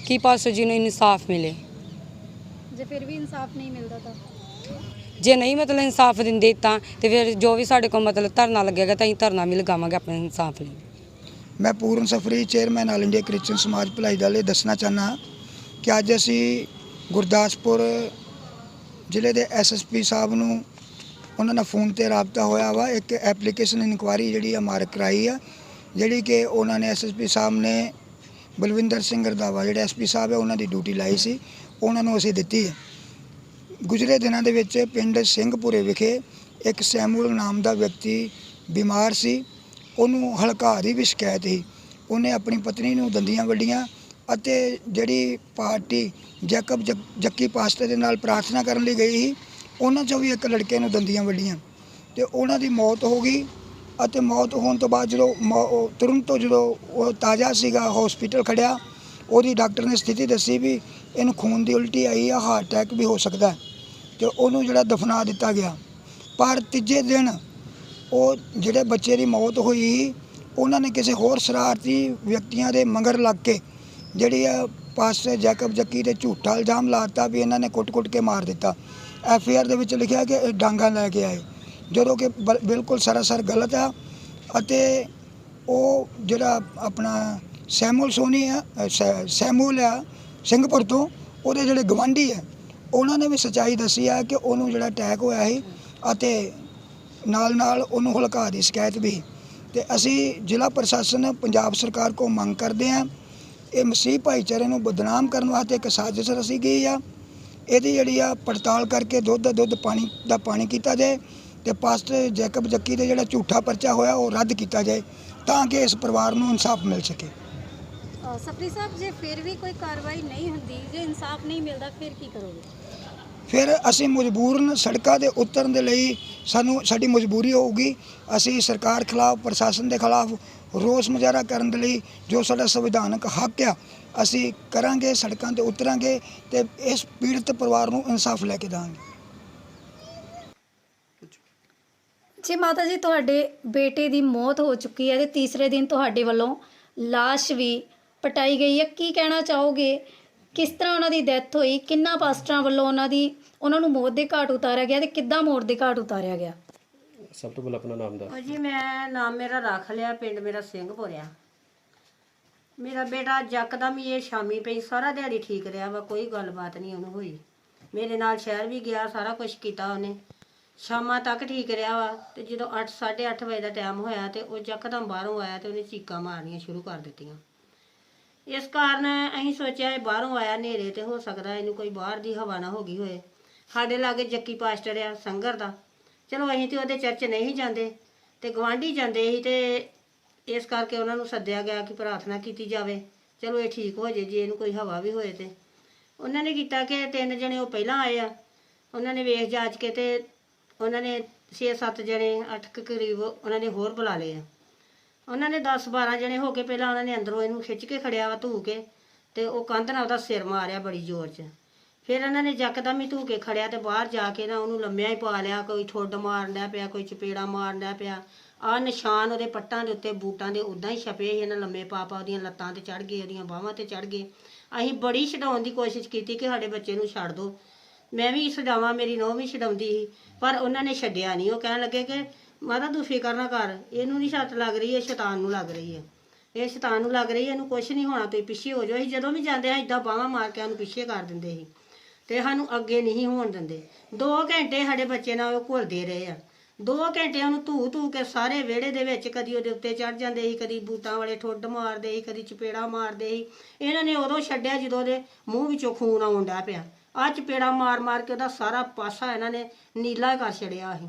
[SPEAKER 6] ਕੀ ਪਾਸਟਰ ਜੀ ਨੂੰ ਇਨਸਾਫ ਮਿਲੇ।
[SPEAKER 5] ਜੇ ਫਿਰ ਵੀ ਇਨਸਾਫ ਨਹੀਂ ਮਿਲਦਾ ਤਾਂ?
[SPEAKER 6] ਜੇ ਨਹੀਂ ਮਤਲਬ ਇਨਸਾਫ ਦਿੰਦੇ ਤਾਂ ਤੇ ਫਿਰ ਜੋ ਵੀ ਸਾਡੇ ਕੋਲ ਮਤਲਬ ਧਰਨਾ ਲੱਗੇਗਾ ਤਾਂ ਅਸੀਂ ਧਰਨਾ ਵੀ ਲਗਾਵਾਂਗੇ ਆਪਣੇ ਇਨਸਾਫ ਲਈ।
[SPEAKER 4] ਮੈਂ Puran Safri chairman all India Christian Samaj Bhalai Dal ਇਹ ਦੱਸਣਾ ਚਾਹਨਾ ਕਿ ਅੱਜ ਅਸੀਂ ਗੁਰਦਾਸਪੁਰ ਜ਼ਿਲ੍ਹੇ ਦੇ ਐਸਐਸਪੀ ਸਾਹਿਬ ਨੂੰ ਉਹਨਾਂ ਨਾਲ ਫੋਨ ਤੇ ਰਾਬਤਾ ਹੋਇਆ ਵਾ। ਇੱਕ ਐਪਲੀਕੇਸ਼ਨ ਇਨਕੁਆਰੀ ਜਿਹੜੀ ਆ ਮਾਰਕ ਕਰਾਈ ਆ, ਜਿਹੜੀ ਕਿ ਉਹਨਾਂ ਨੇ ਐਸਐਸਪੀ ਸਾਹਿਬ ਨੇ ਬਲਵਿੰਦਰ ਸਿੰਘ ਰਦਾਵਾ, ਜਿਹੜੇ ਐਸਪੀ ਸਾਹਿਬ ਹੈ ਉਹਨਾਂ ਦੀ ਡਿਊਟੀ ਲਾਈ ਸੀ, ਉਹਨਾਂ ਨੂੰ ਅਸੀਂ ਦਿੱਤੀ ਹੈ ਗੁਜ਼ਰੇ ਦਿਨਾਂ ਦੇ ਵਿੱਚ ਪਿੰਡ ਸਿੰਘਪੁਰੇ ਵਿਖੇ ਇੱਕ ਸੈਮੂਅਲ ਨਾਮ ਦਾ ਵਿਅਕਤੀ ਬਿਮਾਰ ਸੀ। ਉਹਨੂੰ ਹਲਕਾ ਦੀ ਵੀ ਸ਼ਿਕਾਇਤ ਸੀ। ਉਹਨੇ ਆਪਣੀ ਪਤਨੀ ਨੂੰ ਦੰਦੀਆਂ ਵੱਡੀਆਂ ਅਤੇ ਜਿਹੜੀ ਪਾਰਟੀ ਜੈਕਬ ਜੱਕ- ਜੱਕੀ ਪਾਸਟਰ ਦੇ ਨਾਲ ਪ੍ਰਾਰਥਨਾ ਕਰਨ ਲਈ ਗਈ ਸੀ, ਉਹਨਾਂ ਚੋਂ ਵੀ ਇੱਕ ਲੜਕੇ ਨੂੰ ਦੰਦੀਆਂ ਵੱਡੀਆਂ ਤੇ ਉਹਨਾਂ ਦੀ ਮੌਤ ਹੋ ਗਈ ਅਤੇ ਮੌਤ ਹੋਣ ਤੋਂ ਬਾਅਦ ਜਦੋਂ ਮੌ- ਉਹ ਤੁਰੰਤ ਤੋਂ ਜਦੋਂ ਉਹ ਤਾਜ਼ਾ ਸੀਗਾ ਹਸਪੀਟਲ ਖੜਿਆ, ਉਹਦੀ ਡਾਕਟਰ ਨੇ ਸਥਿਤੀ ਦੱਸੀ ਵੀ ਇਹਨੂੰ ਖੂਨ ਦੀ ਉਲਟੀ ਆਈ ਆ ਹਾਰਟ ਅਟੈਕ ਵੀ ਹੋ ਸਕਦਾ। ਤੇ ਉਹਨੂੰ ਜਿਹੜਾ ਦਫਨਾ ਦਿੱਤਾ ਗਿਆ। ਪਰ ਤੀਜੇ ਦਿਨ ਉਹ ਜਿਹੜੇ ਬੱਚੇ ਦੀ ਮੌਤ ਹੋਈ ਸੀ, ਉਹਨਾਂ ਨੇ ਕਿਸੇ ਹੋਰ ਸ਼ਰਾਰਤੀ ਵਿਅਕਤੀਆਂ ਦੇ ਮਗਰ ਲੱਗ ਕੇ ਜਿਹੜੀ ਆ ਪਾਸਟਰ ਜੈਕਬ ਜੱਕੀ ਤੇ ਝੂਠਾ ਇਲਜ਼ਾਮ ਲਾਤਾ ਵੀ ਇਹਨਾਂ ਨੇ ਕੁੱਟ-ਕੁੱਟ ਕੇ ਮਾਰ ਦਿੱਤਾ। ਐਫ ਆਰ ਦੇ ਵਿੱਚ ਲਿਖਿਆ ਕਿ ਇਹ ਡਾਂਗਾ ਲੈ ਕੇ ਆਏ। ਜਦੋਂ ਕਿ ਬਿਲਕੁਲ ਸਰਾਸਰ ਗਲਤ ਆ ਅਤੇ ਉਹ ਜਿਹੜਾ ਆਪਣਾ ਸੈਮੂਲ ਸੋਨੀ ਆ ਅ, ਸੈ- ਸੈਮੂਅਲ ਆ ਸਿੰਘਪੁਰ ਤੋਂ ਉਹਦੇ ਜਿਹੜੇ ਗਵਾਂਢੀ ਆ ਉਹਨਾਂ ਨੇ ਵੀ ਸੱਚਾਈ ਦੱਸੀ ਆ ਕਿ ਉਹਨੂੰ ਜਿਹੜਾ ਅਟੈਕ ਹੋਇਆ ਸੀ ਅਤੇ ਨਾਲ ਨਾਲ ਉਹਨੂੰ ਹਲਕਾ ਦੀ ਸ਼ਿਕਾਇਤ ਵੀ ਤੇ ਅਸੀਂ ਜ਼ਿਲ੍ਹਾ ਪ੍ਰਸ਼ਾਸਨ, ਪੰਜਾਬ ਸਰਕਾਰ ਕੋ ਮੰਗ ਕਰਦੇ ਹਾਂ, ਇਹ ਮਸੀਹ ਭਾਈਚਾਰੇ ਨੂੰ ਬਦਨਾਮ ਕਰਨ ਵਾਸਤੇ ਇੱਕ ਸਾਜ਼ਿਸ਼ ਰਚੀ ਗਈ ਆ। ਇਹਦੀ ਜਿਹੜੀ ਆ ਪੜਤਾਲ ਕਰਕੇ ਦੁੱਧ ਦਾ ਦੁੱਧ ਪਾਣੀ ਦਾ ਪਾਣੀ ਕੀਤਾ ਜਾਏ ਤੇ ਪਾਸਟਰ ਜੈਕਬ ਜੱਕੀ ਦੇ ਜਿਹੜਾ ਝੂਠਾ ਪਰਚਾ ਹੋਇਆ ਉਹ ਰੱਦ ਕੀਤਾ ਜਾਏ ਤਾਂ ਕਿ ਇਸ ਪਰਿਵਾਰ ਨੂੰ ਇਨਸਾਫ ਮਿਲ ਸਕੇ।
[SPEAKER 5] ਸਪਰੀ ਸਾਹਿਬ ਜੇ ਫਿਰ ਵੀ ਕੋਈ ਕਾਰਵਾਈ ਨਹੀਂ ਹੁੰਦੀ ਜੇ ਇਨਸਾਫ ਨਹੀਂ ਮਿਲਦਾ ਫਿਰ ਕੀ ਕਰੋਗੇ?
[SPEAKER 4] ਫਿਰ ਅਸੀਂ ਮਜਬੂਰਨ ਸੜਕਾਂ ਦੇ ਉਤਰਨ ਦੇ ਲਈ ਸਾਨੂੰ ਸਾਡੀ ਮਜਬੂਰੀ ਹੋਊਗੀ। ਅਸੀਂ ਸਰਕਾਰ ਖਿਲਾਫ ਪ੍ਰਸ਼ਾਸਨ ਦੇ ਖਿਲਾਫ ਰੋਸ ਮੁਜ਼ਾਹਰਾ ਕਰਨ ਦੇ ਲਈ ਜੋ ਸਾਡਾ ਸੰਵਿਧਾਨਕ ਹੱਕ ਆ ਅਸੀਂ ਕਰਾਂਗੇ ਸੜਕਾਂ ਤੇ ਉਤਰਾਂਗੇ ਤੇ ਇਸ ਪੀੜਤ ਪਰਿਵਾਰ ਨੂੰ ਇਨਸਾਫ ਲੈ ਕੇ ਦਾਂਗੇ।
[SPEAKER 1] ਜੀ ਮਾਤਾ ਜੀ ਤੁਹਾਡੇ ਬੇਟੇ ਦੀ ਮੌਤ ਹੋ ਚੁੱਕੀ ਹੈ ਤੇ ਤੀਸਰੇ ਦਿਨ ਤੁਹਾਡੇ ਵੱਲੋਂ ਲਾਸ਼ ਵੀ ਪਟਾਈ ਗਈ ਹੈ। ਕੀ ਕਹਿਣਾ ਚਾਹੋਗੇ? ਕਿਸ ਤਰ੍ਹਾਂ ਉਹਨਾਂ ਦੀ ਡੈਥ ਹੋਈ? ਕਿੰਨਾ ਪਾਸਟਰਾਂ ਵੱਲੋਂ ਉਹਨਾਂ ਦੀ ਉਹਨਾਂ ਨੂੰ ਮੌਤ ਦੇ ਘਾਟ ਉਤਾਰਿਆ ਗਿਆ ਤੇ ਕਿੱਦਾਂ ਮੌਤ ਦੇ ਘਾਟ ਉਤਾਰਿਆ ਗਿਆ?
[SPEAKER 3] ਸਭ ਤੋਂ ਪਹਿਲਾਂ ਆਪਣਾ ਨਾਮ ਦੱਸ।
[SPEAKER 7] ਜੀ ਮੈਂ ਨਾਮ ਮੇਰਾ ਰੱਖ ਲਿਆ ਪਿੰਡ ਮੇਰਾ ਸਿੰਘਪੁਰਿਆ। ਮੇਰਾ ਬੇਟਾ ਜੱਕਦਮ ਹੀ ਇਹ ਸ਼ਾਮੀ ਪਈ ਸਾਰਾ ਦਿਹਾੜੀ ਠੀਕ ਰਿਹਾ ਵਾ ਕੋਈ ਗੱਲਬਾਤ ਨਹੀਂ ਉਹਨੂੰ ਹੋਈ। ਮੇਰੇ ਨਾਲ ਸ਼ਹਿਰ ਵੀ ਗਿਆ ਸਾਰਾ ਕੁਝ ਕੀਤਾ ਉਹਨੇ। ਸ਼ਾਮਾਂ ਤੱਕ ਠੀਕ ਰਿਹਾ ਵਾ ਤੇ ਜਦੋਂ 8 8:30 ਵਜੇ ਦਾ ਟਾਈਮ ਹੋਇਆ ਤੇ ਉਹ ਜੱਕਦਮ ਬਾਹਰੋਂ ਆਇਆ ਤੇ ਉਹਨੇ ਚੀਕਾਂ ਮਾਰਨੀਆਂ ਸ਼ੁਰੂ ਕਰ ਦਿੱਤੀਆਂ। ਇਸ ਕਾਰਨ ਅਸੀਂ ਸੋਚਿਆ ਇਹ ਬਾਹਰੋਂ ਆਇਆ ਹਨੇਰੇ ਤੇ ਹੋ ਸਕਦਾ ਇਹਨੂੰ ਕੋਈ ਬਾਹਰ ਦੀ ਹਵਾ ਨਾ ਹੋ ਗਈ ਹੋਏ। ਸਾਡੇ ਲਾਗੇ ਜੱਕੀ ਪਾਸਟਰ ਆ, ਸੰਗਰ ਦਾ। ਚਲੋ ਅਸੀਂ ਤੇ ਉਹਦੇ ਚਰਚ ਨਹੀਂ ਜਾਂਦੇ ਤੇ ਗਵਾਂਢੀ ਜਾਂਦੇ ਸੀ ਤੇ ਇਸ ਕਰਕੇ ਉਹਨਾਂ ਨੂੰ ਸੱਦਿਆ ਗਿਆ ਕਿ ਪ੍ਰਾਰਥਨਾ ਕੀਤੀ ਜਾਵੇ। ਚਲੋ ਇਹ ਠੀਕ ਹੋ ਜੇ ਜੇ ਇਹਨੂੰ ਕੋਈ ਹਵਾ ਵੀ ਹੋਏ ਤੇ। ਉਹਨਾਂ ਨੇ ਕੀਤਾ ਕਿ ਤਿੰਨ ਜਣੇ ਉਹ ਪਹਿਲਾਂ ਆਏ ਆ। ਉਹਨਾਂ ਨੇ ਵੇਖ ਜਾਚ ਕੇ ਤੇ ਉਹਨਾਂ ਨੇ 6-7 ਜਣੇ 8 ਕੁ ਕਰੀਬ ਉਹਨਾਂ ਨੇ ਹੋਰ ਬੁਲਾ ਲਏ ਆ। ਉਹਨਾਂ ਨੇ 10-12 ਜਣੇ ਹੋ ਕੇ ਪਹਿਲਾਂ ਉਹਨਾਂ ਨੇ ਅੰਦਰੋਂ ਇਹਨੂੰ ਖਿੱਚ ਕੇ ਖੜਿਆ ਵਾ ਧੂ ਕੇ ਤੇ ਉਹ ਕੰਧ ਨਾਲ ਉਹਦਾ ਸਿਰ ਮਾਰਿਆ ਬੜੀ ਜ਼ੋਰ 'ਚ। ਫਿਰ ਇਹਨਾਂ ਨੇ ਜੱਕਦਮ ਹੀ ਧੂ ਕੇ ਖੜਿਆ ਤੇ ਬਾਹਰ ਜਾ ਕੇ ਨਾ ਉਹਨੂੰ ਲੰਮਿਆ ਹੀ ਪਾ ਲਿਆ, ਕੋਈ ਠੁੱਡ ਮਾਰਨ ਡਿਆ ਪਿਆ, ਕੋਈ ਚਪੇੜਾ ਮਾਰਨ ਡਿਆ ਪਿਆ। ਆ ਨਿਸ਼ਾਨ ਉਹਦੇ ਪੱਟਾਂ ਦੇ ਉੱਤੇ, ਬੂਟਾਂ ਦੇ ਉਦਾਂ ਹੀ ਛਪੇ ਸੀ, ਇਹਨਾਂ ਲੰਮੇ ਪਾਪਾ ਉਹਦੀਆਂ ਲੱਤਾਂ ਤੇ ਚੜ ਗਏ, ਉਹਦੀਆਂ ਬਾਹਾਂ ਤੇ ਚੜ ਗਏ। ਅਸੀਂ ਬੜੀ ਛਡਾਉਣ ਦੀ ਕੋਸ਼ਿਸ਼ ਕੀਤੀ ਕਿ ਸਾਡੇ ਬੱਚੇ ਨੂੰ ਛੱਡ ਦਿਓ ਮੈਂ ਵੀ ਛਡਾਵਾਂ, ਮੇਰੀ ਨੋਹ ਵੀ ਛਡਾਉਂਦੀ ਸੀ, ਪਰ ਉਹਨਾਂ ਨੇ ਛੱਡਿਆ ਨਹੀਂ। ਉਹ ਕਹਿਣ ਲੱਗੇ ਕਿ ਮਾਤਾ ਤੂੰ ਫਿਕਰ ਨਾ ਕਰ, ਇਹਨੂੰ ਨਹੀਂ ਛੱਤ ਲੱਗ ਰਹੀ, ਇਹ ਸ਼ੈਤਾਨ ਨੂੰ ਲੱਗ ਰਹੀ ਹੈ ਇਹ ਸ਼ੈਤਾਨ ਨੂੰ ਲੱਗ ਰਹੀ ਹੈ ਇਹਨੂੰ ਕੁਝ ਨਹੀਂ ਹੋਣਾ, ਤੁਸੀਂ ਪਿੱਛੇ ਹੋ ਜਾਓ। ਅਸੀਂ ਜਦੋਂ ਵੀ ਜਾਂਦੇ ਆ ਇਦਾਂ ਬਾਹਾਂ ਮਾਰ ਕੇ ਉਹਨੂੰ ਪਿੱਛੇ ਕਰ ਦਿੰਦੇ ਸੀ। ਤੇ ਸਾਨੂੰ ਅੱਗੇ ਨਹੀਂ ਹੋਣ ਦਿੰਦੇ। 2 ਘੰਟੇ ਸਾਡੇ ਬੱਚੇ ਨਾਲ ਉਹ ਘੁਲਦੇ ਰਹੇ ਆ। 2 ਘੰਟੇ ਉਹਨੂੰ ਧੂ ਧੂ ਕੇ ਸਾਰੇ ਵਿਹੜੇ ਦੇ ਵਿੱਚ ਕਦੀ ਉਹਦੇ ਉੱਤੇ ਚੜ ਜਾਂਦੇ ਸੀ, ਕਦੀ ਬੂਟਾਂ ਵਾਲੇ ਠੁੱਡ ਮਾਰਦੇ ਸੀ, ਕਦੀ ਚਪੇੜਾ ਮਾਰਦੇ ਸੀ। ਇਹਨਾਂ ਨੇ ਉਦੋਂ ਛੱਡਿਆ ਜਦੋਂ ਉਹਦੇ ਮੂੰਹ ਵਿੱਚੋਂ ਖੂਨ ਆਉਣ ਡਿਆ ਪਿਆ। ਆ ਚਪੇੜਾ ਮਾਰ ਮਾਰ ਕੇ ਉਹਦਾ ਸਾਰਾ ਪਾਸਾ ਇਹਨਾਂ ਨੇ ਨੀਲਾ ਕਰ ਛੜਿਆ ਸੀ।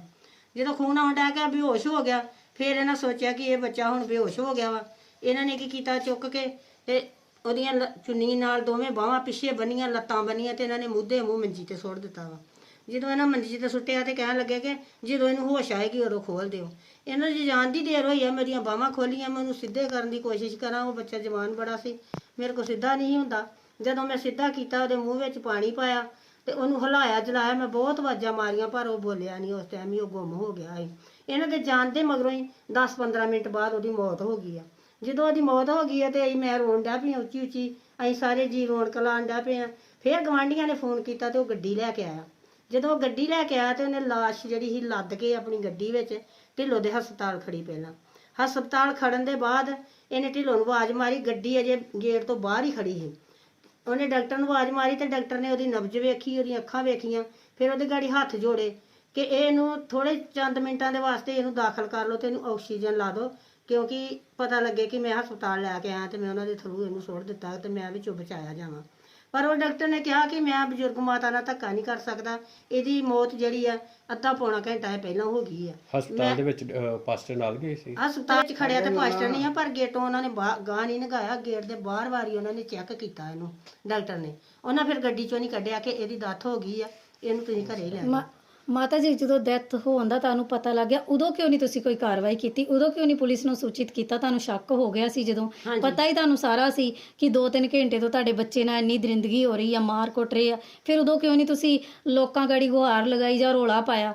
[SPEAKER 7] ਜਦੋਂ ਖੂਨ ਆਉਣ ਡਿਆ ਕਿ ਬੇਹੋਸ਼ ਹੋ ਗਿਆ, ਫਿਰ ਇਹਨਾਂ ਸੋਚਿਆ ਕਿ ਇਹ ਬੱਚਾ ਹੁਣ ਬੇਹੋਸ਼ ਹੋ ਗਿਆ ਵਾ। ਇਹਨਾਂ ਨੇ ਕੀ ਕੀਤਾ ਚੁੱਕ ਕੇ ਤੇ ਉਹਦੀਆਂ ਲ- ਚੁੰਨੀ ਨਾਲ ਦੋਵੇਂ ਬਾਹਾਂ ਪਿੱਛੇ ਬੰਨੀਆਂ, ਲੱਤਾਂ ਬੰਨੀਆਂ ਤੇ ਇਹਨਾਂ ਨੇ ਮੁੱਦੇ ਮੂੰਹ ਮੰਜੀ ਤੇ ਸੁੱਟ ਦਿੱਤਾ ਵਾ। ਜਦੋਂ ਇਹਨਾਂ ਮੰਜੀ ਤੇ ਸੁੱਟਿਆ ਤੇ ਕਹਿਣ ਲੱਗੇ ਕਿ ਜਦੋਂ ਇਹਨੂੰ ਹੋਸ਼ ਆਏਗੀ ਉਦੋਂ ਖੋਲ ਦਿਓ। ਇਹਨਾਂ ਦੀ ਜਾਨ ਦੀ ਦੇਰ ਹੋਈ ਆ, ਮੇਰੀਆਂ ਬਾਹਾਂ ਖੋਲੀਆਂ, ਮੈਂ ਉਹਨੂੰ ਸਿੱਧੇ ਕਰਨ ਦੀ ਕੋਸ਼ਿਸ਼ ਕਰਾਂ, ਉਹ ਬੱਚਾ ਜਵਾਨ ਬੜਾ ਸੀ, ਮੇਰੇ ਕੋਲ ਸਿੱਧਾ ਨਹੀਂ ਹੁੰਦਾ। ਜਦੋਂ ਮੈਂ ਸਿੱਧਾ ਕੀਤਾ, ਉਹਦੇ ਮੂੰਹ ਵਿੱਚ ਪਾਣੀ ਪਾਇਆ ਤੇ ਉਹਨੂੰ ਹਿਲਾਇਆ ਜਲਾਇਆ, ਮੈਂ ਬਹੁਤ ਆਵਾਜ਼ਾਂ ਮਾਰੀਆਂ, ਪਰ ਉਹ ਬੋਲਿਆ ਨਹੀਂ ਉਸ ਟਾਈਮ ਹੀ ਉਹ ਗੁੰਮ ਹੋ ਗਿਆ ਸੀ। ਇਹਨਾਂ ਦੇ ਜਾਣ ਦੇ ਮਗਰੋਂ ਹੀ 10-15 ਮਿੰਟ ਬਾਅਦ ਉਹਦੀ ਮੌਤ ਹੋ ਗਈ ਆ। ਜਦੋਂ ਉਹਦੀ ਮੌਤ ਹੋ ਗਈ ਹੈ ਤੇ ਅਸੀਂ ਮੈਂ ਰੋਣ ਡਿਆ ਪਈ ਉੱਚੀ ਉੱਚੀ, ਅਸੀਂ ਸਾਰੇ ਜੀ ਰੋਣ ਕਲਾਣ ਡਿਆ ਪਏ ਆ। ਫਿਰ ਗਵਾਂਢੀਆਂ ਨੇ ਫੋਨ ਕੀਤਾ ਤੇ ਉਹ ਗੱਡੀ ਲੈ ਕੇ ਆਇਆ। ਜਦੋਂ ਉਹ ਗੱਡੀ ਲੈ ਕੇ ਆਇਆ ਤੇ ਉਹਨੇ ਲਾਸ਼ ਜਿਹੜੀ ਸੀ ਲੱਦ ਕੇ ਆਪਣੀ ਗੱਡੀ ਵਿੱਚ ਢਿੱਲੋਂ ਦੇ ਹਸਪਤਾਲ ਖੜੀ ਪਹਿਲਾਂ। ਹਸਪਤਾਲ ਖੜਨ ਦੇ ਬਾਅਦ ਇਹਨੇ ਢਿੱਲੋਂ ਨੂੰ ਆਵਾਜ਼ ਮਾਰੀ, ਗੱਡੀ ਅਜੇ ਗੇਟ ਤੋਂ ਬਾਹਰ ਹੀ ਖੜੀ ਸੀ। ਉਹਨੇ ਡਾਕਟਰ ਨੂੰ ਆਵਾਜ਼ ਮਾਰੀ ਤੇ ਡਾਕਟਰ ਨੇ ਉਹਦੀ ਨਬਜ ਵੇਖੀ, ਉਹਦੀਆਂ ਅੱਖਾਂ ਵੇਖੀਆਂ, ਫਿਰ ਉਹਦੇ ਗਾੜੀ ਹੱਥ ਜੋੜੇ ਕਿ ਇਹਨੂੰ ਥੋੜੇ ਚੰਦ ਮਿੰਟਾਂ ਦੇ ਵਾਸਤੇ ਇਹਨੂੰ ਦਾਖਲ ਕਰ ਲਓ ਤੇ ਇਹਨੂੰ ਆਕਸੀਜਨ ਲਾ ਦਿਓ, ਕਿਉਂਕਿ ਪਤਾ ਲੱਗੇ ਕਿ ਮੈਂ ਹਸਪਤਾਲ ਲੈ ਕੇ ਆਇਆ ਤੇ ਮੈਂ ਉਹਨਾਂ ਦੇ ਥਰੂ ਇਹਨੂੰ ਸੁੱਟ ਦਿੱਤਾ ਤੇ ਮੈਂ ਵਿੱਚੋਂ ਬਚਾਇਆ ਜਾਵਾਂ। ਪਰ ਉਹ ਡਾਕਟਰ ਨੇ ਕਿਹਾ ਕਿ ਮੈਂ ਬਜ਼ੁਰਗ ਮਾਤਾ ਨਾਲ ਧੱਕਾ ਨਹੀਂ ਕਰ ਸਕਦਾ। ਇਹਦੀ ਮੌਤ ਜਿਹੜੀ ਆ ਅੱਧਾ ਪੌਣਾ ਘੰਟਾ ਪਹਿਲਾਂ ਹੋ ਗਈ ਆ।
[SPEAKER 3] ਹਸਪਤਾਲ ਦੇ ਵਿੱਚ ਅਹ, ਪਾਸਟਰ ਨਾਲ ਗਏ ਸੀ?
[SPEAKER 7] ਹਸਪਤਾਲ 'ਚ ਖੜਿਆ ਤੇ ਪਾਸਟਰ ਨਹੀਂ ਆ ਪਰ ਗੇਟੋਂ ਉਹਨਾਂ ਨੇ ਬਾਹਰ- ਗਾਹ ਨਹੀਂ ਨਗਾਇਆ। ਗੇਟ ਦੇ ਬਾਹਰ ਵਾਰੀ ਉਹਨਾਂ ਨੇ ਚੈੱਕ ਕੀਤਾ ਇਹਨੂੰ ਡਾਕਟਰ ਨੇ। ਉਹਨਾਂ ਫਿਰ ਗੱਡੀ 'ਚੋਂ ਨਹੀਂ ਕੱਢਿਆ ਕਿ ਇਹਦੀ ਡੈਥ ਹੋ ਗਈ ਆ ਇਹਨੂੰ ਤੁਸੀਂ ਘਰੇ ਲੈ ਜਾਓ।
[SPEAKER 1] ਮਾਤਾ ਜੀ ਜਦੋਂ ਡੈਥ ਹੋਣ ਦਾ ਤੁਹਾਨੂੰ ਪਤਾ ਲੱਗ ਗਿਆ ਉਦੋਂ ਕਿਉਂ ਨਹੀਂ ਤੁਸੀਂ ਕੋਈ ਕਾਰਵਾਈ ਕੀਤੀ? ਉਦੋਂ ਕਿਉਂ ਨਹੀਂ ਪੁਲਿਸ ਨੂੰ ਸੂਚਿਤ ਕੀਤਾ? ਤੁਹਾਨੂੰ ਸ਼ੱਕ ਹੋ ਗਿਆ ਸੀ ਜਦੋਂ?
[SPEAKER 7] ਹਾਂਜੀ।
[SPEAKER 1] ਪਤਾ ਹੀ ਤੁਹਾਨੂੰ ਸਾਰਾ ਸੀ ਕਿ 2-3 ਘੰਟੇ ਤੋਂ ਤੁਹਾਡੇ ਬੱਚੇ ਨਾਲ ਇੰਨੀ ਦਰਿੰਦਗੀ ਹੋ ਰਹੀ ਆ ਮਾਰ ਕੁੱਟ ਰਹੇ ਆ। ਫਿਰ ਉਦੋਂ ਕਿਉਂ ਨਹੀਂ ਤੁਸੀਂ ਲੋਕਾਂ ਗਾੜੀ ਗੁਹਾਰ ਲਗਾਈ ਜਾਂ ਰੋਲਾ ਪਾਇਆ?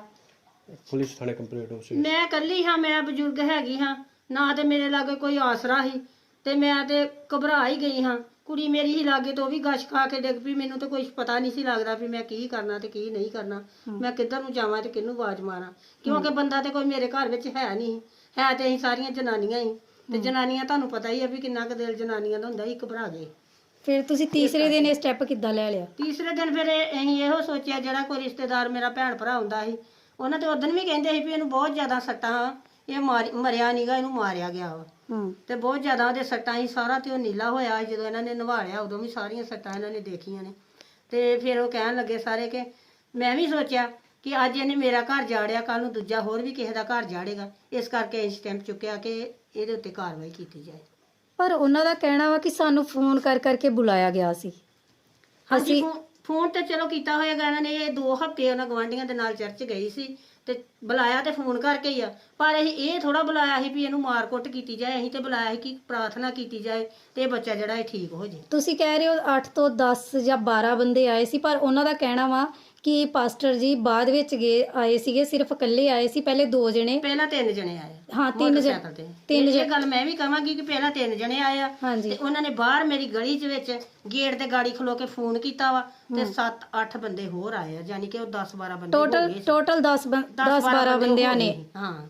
[SPEAKER 3] ਪੁਲਿਸ ਥਾਣੇ ਕੰਪਲੀਟ ਹੋ ਸੀ।
[SPEAKER 7] ਮੈਂ ਇਕੱਲੀ ਹਾਂ ਮੈਂ ਬਜ਼ੁਰਗ ਹੈਗੀ ਹਾਂ। ਨਾ ਤੇ ਮੇਰੇ ਲਾਗੇ ਕੋਈ ਆਸਰਾ ਸੀ ਤੇ ਮੈਂ ਤੇ ਘਬਰਾ ਹੀ ਗਈ ਹਾਂ। ਕੁੜੀ ਮੇਰੀ ਹੀ ਲਾਗੇ ਤੋਂ ਵੀ ਗਸ਼ ਖਾ ਕੇ ਡਿੱਗ ਪਈ ਮੈਨੂੰ ਤੇ ਕੁਝ ਪਤਾ ਨਹੀਂ ਸੀ ਲੱਗਦਾ ਵੀ ਮੈਂ ਕੀ ਕਰਨਾ ਤੇ ਕੀ ਨਹੀਂ ਕਰਨਾ। ਮੈਂ ਕਿੱਧਰ ਨੂੰ ਜਾਵਾਂ ਤੇ ਕਿਹਨੂੰ ਆਵਾਜ਼ ਮਾਰਾਂ? ਕਿਉਂਕਿ ਬੰਦਾ ਤੇ ਕੋਈ ਮੇਰੇ ਘਰ ਵਿੱਚ ਹੈ ਨਹੀਂ। ਹੈ ਤੇ ਅਸੀਂ ਸਾਰੀਆਂ ਜਨਾਨੀਆਂ ਹੀ। ਤੇ ਜਨਾਨੀਆਂ ਤੁਹਾਨੂੰ ਪਤਾ ਹੀ ਆ ਵੀ ਕਿੰਨਾ ਕੁ ਦਿਲ ਜਨਾਨੀਆਂ ਦਾ ਹੁੰਦਾ ਹੀ ਘਬਰਾ ਗਏ
[SPEAKER 1] ਫਿਰ ਤੁਸੀਂ ਤੀਸਰੇ ਦਿਨ ਇਹ ਸਟੈਪ ਕਿੱਦਾਂ ਲੈ ਲਿਆ?
[SPEAKER 7] ਤੀਸਰੇ ਦਿਨ ਫਿਰ ਇਹ- ਅਸੀਂ ਇਹੋ ਸੋਚਿਆ ਜਿਹੜਾ ਕੋਈ ਰਿਸ਼ਤੇਦਾਰ ਮੇਰਾ ਭੈਣ ਭਰਾ ਹੁੰਦਾ ਸੀ ਉਹਨਾਂ ਤੇ ਉਦੋਂ ਵੀ ਕਹਿੰਦੇ ਸੀ ਵੀ ਇਹਨੂੰ ਬਹੁਤ ਜ਼ਿਆਦਾ ਸੱਟਾਂ ਇਹ ਮਾਰ- ਮਰਿਆ ਨੀਗਾ ਇਹਨੂੰ ਮਾਰਿਆ ਗਿਆ ਵਾ।
[SPEAKER 1] ਹੂੰ।
[SPEAKER 7] ਤੇ ਬਹੁਤ ਜ਼ਿਆਦਾ ਉਹਦੇ ਸੱਟਾਂ ਹੀ ਸਾਰਾ ਤੇ ਉਹ ਨੀਲਾ ਹੋਇਆ ਸੀ ਜਦੋਂ ਇਹਨਾਂ ਨੇ ਨਵਾਲਿਆ ਉਦੋਂ ਵੀ ਸਾਰੀਆਂ ਸੱਟਾਂ ਇਹਨਾਂ ਨੇ ਦੇਖੀਆਂ ਨੇ। ਤੇ ਫਿਰ ਉਹ ਕਹਿਣ ਲੱਗੇ ਸਾਰੇ ਕਿ ਮੈਂ ਵੀ ਸੋਚਿਆ ਕਿ ਅੱਜ ਇਹਨੇ ਮੇਰਾ ਘਰ ਜਾੜਿਆ ਕੱਲ ਨੂੰ ਦੂਜਾ ਹੋਰ ਵੀ ਕਿਸੇ ਦਾ ਘਰ ਜਾੜੇਗਾ। ਇਸ ਕਰਕੇ ਇਹ ਸਟੈਂਪ ਚੁੱਕਿਆ ਕਿ ਇਹਦੇ ਉੱਤੇ ਕਾਰਵਾਈ ਕੀਤੀ ਜਾਏ।
[SPEAKER 1] ਪਰ ਉਹਨਾਂ ਦਾ ਕਹਿਣਾ ਵਾ ਕਿ ਸਾਨੂੰ ਫੋਨ ਕਰ ਕਰਕੇ ਬੁਲਾਇਆ ਗਿਆ ਸੀ।
[SPEAKER 7] ਹਾਂਜੀ
[SPEAKER 1] ਅਸੀਂ
[SPEAKER 7] ਫੋ- ਫੋਨ ਤੇ ਚਲੋ ਕੀਤਾ ਹੋਏਗਾ ਇਹਨਾਂ ਨੇ ਇਹ ਦੋ ਹਫ਼ਤੇ ਉਹਨਾਂ ਗਵਾਂਢੀਆਂ ਦੇ ਨਾਲ ਚਰਚ ਗਈ ਸੀ। ਤੇ ਬੁਲਾਇਆ ਤੇ ਫੋਨ ਕਰਕੇ ਹੀ ਆ। ਪਰ ਅਸੀਂ ਇਹ ਥੋੜਾ ਬੁਲਾਇਆ ਸੀ ਵੀ ਇਹਨੂੰ ਮਾਰ ਕੁੱਟ ਕੀਤੀ ਜਾਏ, ਅਸੀਂ ਤੇ ਬੁਲਾਇਆ ਸੀ ਕਿ ਪ੍ਰਾਰਥਨਾ ਕੀਤੀ ਜਾਏ ਤੇ ਇਹ ਬੱਚਾ ਜਿਹੜਾ ਇਹ ਠੀਕ ਹੋ ਜਾਏ
[SPEAKER 1] ਤੁਸੀਂ ਕਹਿ ਰਹੇ ਹੋ 8 ਤੋਂ 10 ਜਾਂ 12 ਬੰਦੇ ਆਏ ਸੀ, ਪਰ ਉਹਨਾਂ ਦਾ ਕਹਿਣਾ ਵਾ ਕਿ ਪਾਸਟਰ ਜੀ ਬਾਅਦ ਵਿੱਚ ਗਏ ਆਏ ਸੀਗੇ ਸਿਰਫ ਇਕੱਲੇ ਆਏ ਸੀ ਪਹਿਲੇ ਦੋ ਜਣੇ।
[SPEAKER 7] ਪਹਿਲਾਂ ਤਿੰਨ ਜਣੇ ਆਏ।
[SPEAKER 1] ਹਾਂ, ਤਿੰਨ ਜਣੇ-
[SPEAKER 7] ਮੋਟਰਸਾਈਕਲ ਤੇ।
[SPEAKER 1] ਤਿੰਨ
[SPEAKER 7] ਇਹ-
[SPEAKER 1] ਜਣੇ-
[SPEAKER 7] ਗੱਲ ਮੈਂ ਵੀ ਕਹਾਂਗੀ ਕਿ ਪਹਿਲਾਂ ਤਿੰਨ ਜਣੇ ਆਏ ਆ।
[SPEAKER 1] ਹਾਂਜੀ।
[SPEAKER 7] ਤੇ ਉਹਨਾਂ ਨੇ ਬਾਹਰ ਮੇਰੀ ਗਲੀ 'ਚ ਵਿੱਚ ਗੇਟ ਤੇ ਗਾੜੀ ਖਲੋ ਕੇ ਫੋਨ ਕੀਤਾ ਵਾ ਤੇ 7-8 ਬੰਦੇ ਹੋਰ ਆਏ ਆ ਯਾਨੀ ਕਿ ਉਹ 10-12 ਬੰਦੇ ਹੋ
[SPEAKER 1] ਟੋਟਲ
[SPEAKER 7] ਗਏ ਸੀ।
[SPEAKER 1] ਟੋਟਲ 10 10 12
[SPEAKER 7] ਹੋ
[SPEAKER 1] ਬੰਦਿਆਂ
[SPEAKER 7] ਗਏ
[SPEAKER 1] ਨੇ।
[SPEAKER 7] ਸੀ। ਹਾਂ।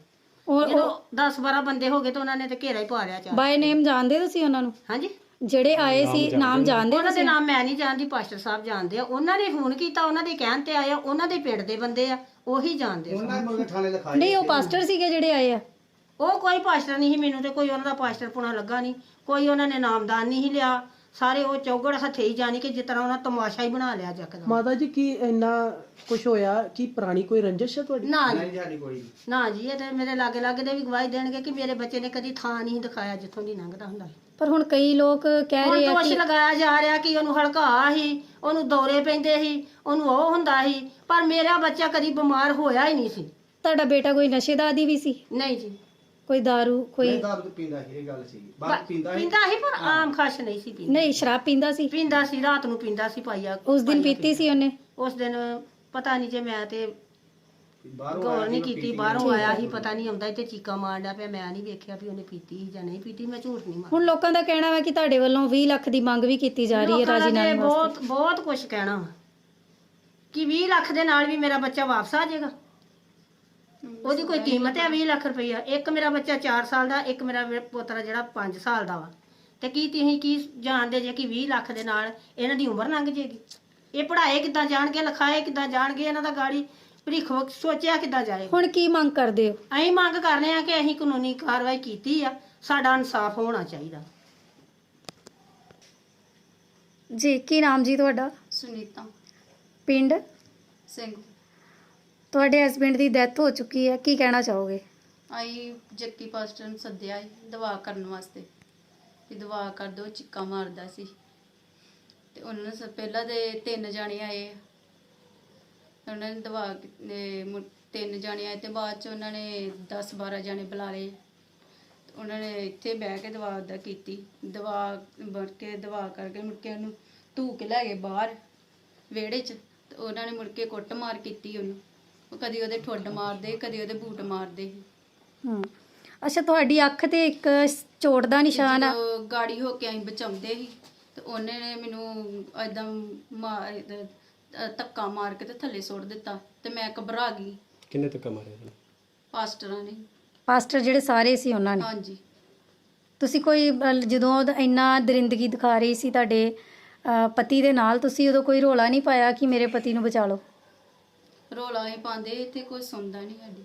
[SPEAKER 1] ਉਹ
[SPEAKER 7] ਜਦੋਂ 10-12 ਬੰਦੇ ਹੋ ਗਏ ਤਾਂ ਉਹਨਾਂ ਨੇ ਤੇ ਘੇਰਾ ਹੀ ਪਾ ਲਿਆ ਚਾਰ।
[SPEAKER 1] ਬਾਈ ਨੇਮ ਜਾਣਦੇ ਤੁਸੀਂ ਉਹਨਾਂ ਨੂੰ?
[SPEAKER 7] ਹਾਂਜੀ।
[SPEAKER 1] ਜਿਹੜੇ ਆਏ ਸੀ ਨਾਮ ਜਾਣਦੇ
[SPEAKER 7] ਉਹਨਾਂ ਦੇ ਨਾਮ ਮੈਂ ਨਹੀਂ ਜਾਣਦੀ ਪਾਸਟਰ ਸਾਹਿਬ ਜਾਣਦੇ ਆ। ਉਹਨਾਂ ਨੇ ਫੋਨ ਕੀਤਾ ਉਹਨਾਂ ਦੇ ਕਹਿਣ ਤੇ ਆਏ ਆ ਉਹਨਾਂ ਦੇ ਪਿੰਡ ਦੇ ਬੰਦੇ ਆ ਉਹੀ ਜਾਣਦੇ ਆ।
[SPEAKER 1] ਨਹੀਂ ਉਹ ਪਾਸਟਰ ਸੀਗੇ ਜਿਹੜੇ ਆਏ ਆ।
[SPEAKER 7] ਉਹ ਕੋਈ ਪਾਸਟਰ ਨਹੀਂ ਸੀ ਮੈਨੂੰ ਤੇ ਕੋਈ ਉਹਨਾਂ ਦਾ ਪਾਸਟਰ ਪੁਣਾ ਲੱਗਾ ਨਹੀਂ। ਕੋਈ ਉਹਨਾਂ ਨੇ ਨਾਮਦਾਨ ਨਹੀਂ ਸੀ ਲਿਆ। ਸਾਰੇ ਉਹ ਚੌਗੜ ਹੱਥੇ ਹੀ ਜਾਣੀ ਕਿ ਜਿਸ ਤਰ੍ਹਾਂ ਉਹਨਾਂ ਤਮਾਸ਼ਾ ਹੀ ਬਣਾ ਲਿਆ ਜੱਕਦਾ
[SPEAKER 8] ਮਾਤਾ ਜੀ ਕੀ ਇੰਨਾ ਕੁਝ ਹੋਇਆ? ਕੀ ਪੁਰਾਣੀ ਕੋਈ ਰੰਜਿਸ਼ ਹੈ ਤੁਹਾਡੀ?
[SPEAKER 7] ਨਾ ਜੀ। ਨਾ ਜੀ ਇਹ ਤੇ ਮੇਰੇ ਲਾਗੇ ਲਾਗੇ ਦੇ ਵੀ ਗਵਾਹੀ ਦੇਣਗੇ ਕਿ ਮੇਰੇ ਬੱਚੇ ਨੇ ਕਦੀ ਥਾਂ ਨਹੀਂ ਦਿਖਾਇਆ ਜਿੱਥੋਂ ਦੀ ਲੰਘਦਾ ਹੁੰਦਾ ਸੀ।
[SPEAKER 1] ਪਰ ਹੁਣ ਕਈ ਲੋਕ ਕਹਿ
[SPEAKER 7] ਹੁਣ
[SPEAKER 1] ਰਹੇ ਆ
[SPEAKER 7] ਦੋਸ਼
[SPEAKER 1] ਕਿ
[SPEAKER 7] ਲਗਾਇਆ ਜਾ ਰਿਹਾ ਕਿ ਉਹਨੂੰ ਹਲਕਾ ਸੀ ਉਹਨੂੰ ਦੌਰੇ ਪੈਂਦੇ ਸੀ ਉਹਨੂੰ ਉਹ ਹੁੰਦਾ ਸੀ ਪਰ ਮੇਰਾ ਬੱਚਾ ਕਦੀ ਬਿਮਾਰ ਹੋਇਆ ਹੀ ਨਹੀਂ ਸੀ।
[SPEAKER 1] ਤੁਹਾਡਾ ਬੇਟਾ ਕੋਈ ਨਸ਼ੇ ਦਾ ਆਦੀ ਵੀ ਸੀ?
[SPEAKER 7] ਨਹੀਂ ਜੀ।
[SPEAKER 1] ਕੋਈ दारू ਕੋਈ
[SPEAKER 7] ਪੀਂਦਾ ਸੀ ਪਰ ਆਮ ਖਾਸ਼ ਨਹੀਂ ਸੀ ਪੀਂਦਾ।
[SPEAKER 1] ਨਹੀਂ ਸ਼ਰਾਬ ਪੀਂਦਾ ਸੀ।
[SPEAKER 7] ਪੀਂਦਾ ਸੀ ਰਾਤ ਨੂੰ ਪੀਂਦਾ ਸੀ ਪਾਈਆ
[SPEAKER 1] ਉਸ ਦਿਨ ਪੀਤੀ ਸੀ ਉਹਨੇ।
[SPEAKER 7] ਉਸ ਦਿਨ ਪਤਾ ਨਹੀਂ ਜੇ ਮੈਂ ਤੇ ਗੌਰ ਨਹੀਂ ਕੀਤੀ ਬਾਹਰੋਂ ਆਇਆ ਸੀ ਪਤਾ ਨਹੀਂ ਆਉਂਦਾ ਤੇ ਚੀਕਾ ਮਾਰਦਾ ਪਿਆ ਮੈਂ ਨਹੀਂ ਵੇਖਿਆ ਵੀ ਉਹਨੇ ਪੀਤੀ ਸੀ ਜਾਂ ਨਹੀਂ ਪੀਤੀ ਮੈਂ ਝੂਠ ਨਹੀਂ ਮਾਰ
[SPEAKER 1] ਹੁਣ ਲੋਕਾਂ ਦਾ ਕਹਿਣਾ ਵਾ ਕਿ ਤੁਹਾਡੇ ਵੱਲੋਂ 20 ਲੱਖ ਦੀ ਮੰਗ ਵੀ ਕੀਤੀ ਜਾ ਰਹੀ ਹੈ
[SPEAKER 7] ਲੋਕਾਂ
[SPEAKER 1] ਵਾਸਤੇ।
[SPEAKER 7] ਬਹੁਤ ਬਹੁਤ ਕੁਝ ਕਹਿਣਾ ਵਾ। ਕਿ 20 ਲੱਖ ਦੇ ਨਾਲ ਵੀ ਮੇਰਾ ਬੱਚਾ ਵਾਪਸ ਆ ਜਾਏਗਾ। ਉਹਦੀ ਕੋਈ ਕੀਮਤ ਹੈ 20 ਲੱਖ ਰੁਪਈਆ? ਇੱਕ ਮੇਰਾ ਬੱਚਾ 4 ਸਾਲ ਦਾ ਇੱਕ ਮੇਰਾ ਪੋਤਰਾ ਜਿਹੜਾ 5 ਸਾਲ ਦਾ ਵਾ। ਤੇ ਕੀ ਤੁਸੀਂ ਕੀ ਜਾਣਦੇ ਜੇ ਕਿ 20 ਲੱਖ ਦੇ ਨਾਲ ਇਹਨਾਂ ਦੀ ਉਮਰ ਲੰਘ ਜੇਗੀ ਇਹ ਪੜ੍ਹਾਏ ਕਿੱਦਾਂ ਜਾਣਗੇ ਲਿਖਾਏ ਕਿੱਦਾਂ ਜਾਣਗੇ ਇਹਨਾਂ ਦਾ ਗਾੜੀ? ਭਵਿੱਖ ਵ- ਸੋਚਿਆ ਕਿੱਦਾਂ ਜਾਏਗਾ?
[SPEAKER 1] ਹੁਣ ਕੀ ਮੰਗ ਕਰਦੇ ਹੋ?
[SPEAKER 7] ਅਸੀਂ ਮੰਗ ਕਰਨੇ ਆ ਕਿ ਅਸੀਂ ਕਾਨੂੰਨੀ ਕਾਰਵਾਈ ਕੀਤੀ ਆ। ਸਾਡਾ ਇਨਸਾਫ ਹੋਣਾ ਚਾਹੀਦਾ।
[SPEAKER 1] ਜੀ ਕੀ ਨਾਮ ਜੀ ਤੁਹਾਡਾ?
[SPEAKER 9] ਸੁਨੀਤਾ।
[SPEAKER 1] ਪਿੰਡ?
[SPEAKER 9] ਸਿੰਘ।
[SPEAKER 1] ਤੁਹਾਡੇ ਹਸਬੰਡ ਦੀ ਡੈਥ ਹੋ ਚੁੱਕੀ ਹੈ, ਕੀ ਕਹਿਣਾ ਚਾਹੋਗੇ?
[SPEAKER 9] ਆਈ ਜੱਕੀ ਪਾਸਟਰ ਨੂੰ ਸੱਦਿਆ ਸੀ ਦਵਾ ਕਰਨ ਵਾਸਤੇ। ਵੀ ਦਵਾ ਕਰ ਦੋ, ਚਿੱਕਾ ਮਾਰਦਾ ਸੀ। ਤੇ ਉਹਨਾਂ ਨੇ ਸ- ਪਹਿਲਾਂ ਦੇ ਤਿੰਨ ਜਾਣੇ ਆਏ ਉਹਨਾਂ ਨੇ ਦਵਾ ਨੇ ਮੁੜ- ਤਿੰਨ ਜਾਣੇ ਆਏ ਤੇ ਬਾਅਦ ਚ ਉਹਨਾਂ ਨੇ 10 12 ਜਾਣੇ ਬੁਲਾ ਲਏ। ਤੇ ਉਹਨਾਂ ਨੇ ਇੱਥੇ ਬਹਿ ਕੇ ਦਵਾ ਦਾ ਕੀਤੀ। ਦਵਾ ਮੁੜ ਕੇ ਦਵਾ ਕਰਕੇ ਮੁੜ ਕੇ ਉਹਨੂੰ ਧੂ ਕੇ ਲੈ ਗਏ ਬਾਹਰ, ਵਿਹੜੇ 'ਚ। ਤੇ ਉਹਨਾਂ ਨੇ ਮੁੜ ਕੇ ਕੁੱਟ ਮਾਰ ਕੀਤੀ ਉਹਨੂੰ। ਉਹ ਕਦੀ ਉਹਦੇ ਠੁੱਡ ਮਾਰਦੇ ਕਦੀ ਉਹਦੇ ਬੂਟ ਮਾਰਦੇ।
[SPEAKER 1] ਹੂੰ। ਅੱਛਾ ਤੁਹਾਡੀ ਅੱਖ ਤੇ ਇੱਕ ਚੋਟ ਦਾ ਨਿਸ਼ਾਨ ਆ?
[SPEAKER 9] ਜਦੋਂ ਗਾੜੀ ਹੋ ਕੇ ਅਸੀਂ ਬਚਾਉਂਦੇ ਸੀ ਤੇ ਉਹਨੇ ਨੇ ਮੈਨੂੰ ਏਦਾਂ ਮਾਰ ਅਹ ਧੱਕਾ ਮਾਰ ਕੇ ਤੇ ਥੱਲੇ ਸੁੱਟ ਦਿੱਤਾ ਤੇ ਮੈਂ ਘਬਰਾ ਗਈ।
[SPEAKER 3] ਕਿੰਨੇ ਤੱਕ ਮਾਰਿਆ ਤੁਹਾਨੂੰ
[SPEAKER 9] ਪਾਸਟਰਾਂ ਨੇ।
[SPEAKER 1] ਪਾਸਟਰ ਜਿਹੜੇ ਸਾਰੇ ਸੀ ਉਹਨਾਂ ਨੇ?
[SPEAKER 9] ਹਾਂਜੀ।
[SPEAKER 1] ਤੁਸੀਂ ਕੋਈ ਅਹ, ਜਦੋਂ ਉਹਦਾ ਇੰਨਾ ਦਰਿੰਦਗੀ ਦਿਖਾ ਰਹੀ ਸੀ ਤੁਹਾਡੇ ਅਹ, ਪਤੀ ਦੇ ਨਾਲ ਤੁਸੀਂ ਉਦੋਂ ਕੋਈ ਰੋਲਾ ਨਹੀਂ ਪਾਇਆ ਕਿ ਮੇਰੇ ਪਤੀ ਨੂੰ ਬਚਾ ਲਓ?
[SPEAKER 9] ਰੋਲਾ ਹੀ ਪਾਉਂਦੇ ਇੱਥੇ ਕੋਈ ਸੁਣਦਾ ਨਹੀਂ ਸਾਡੀ।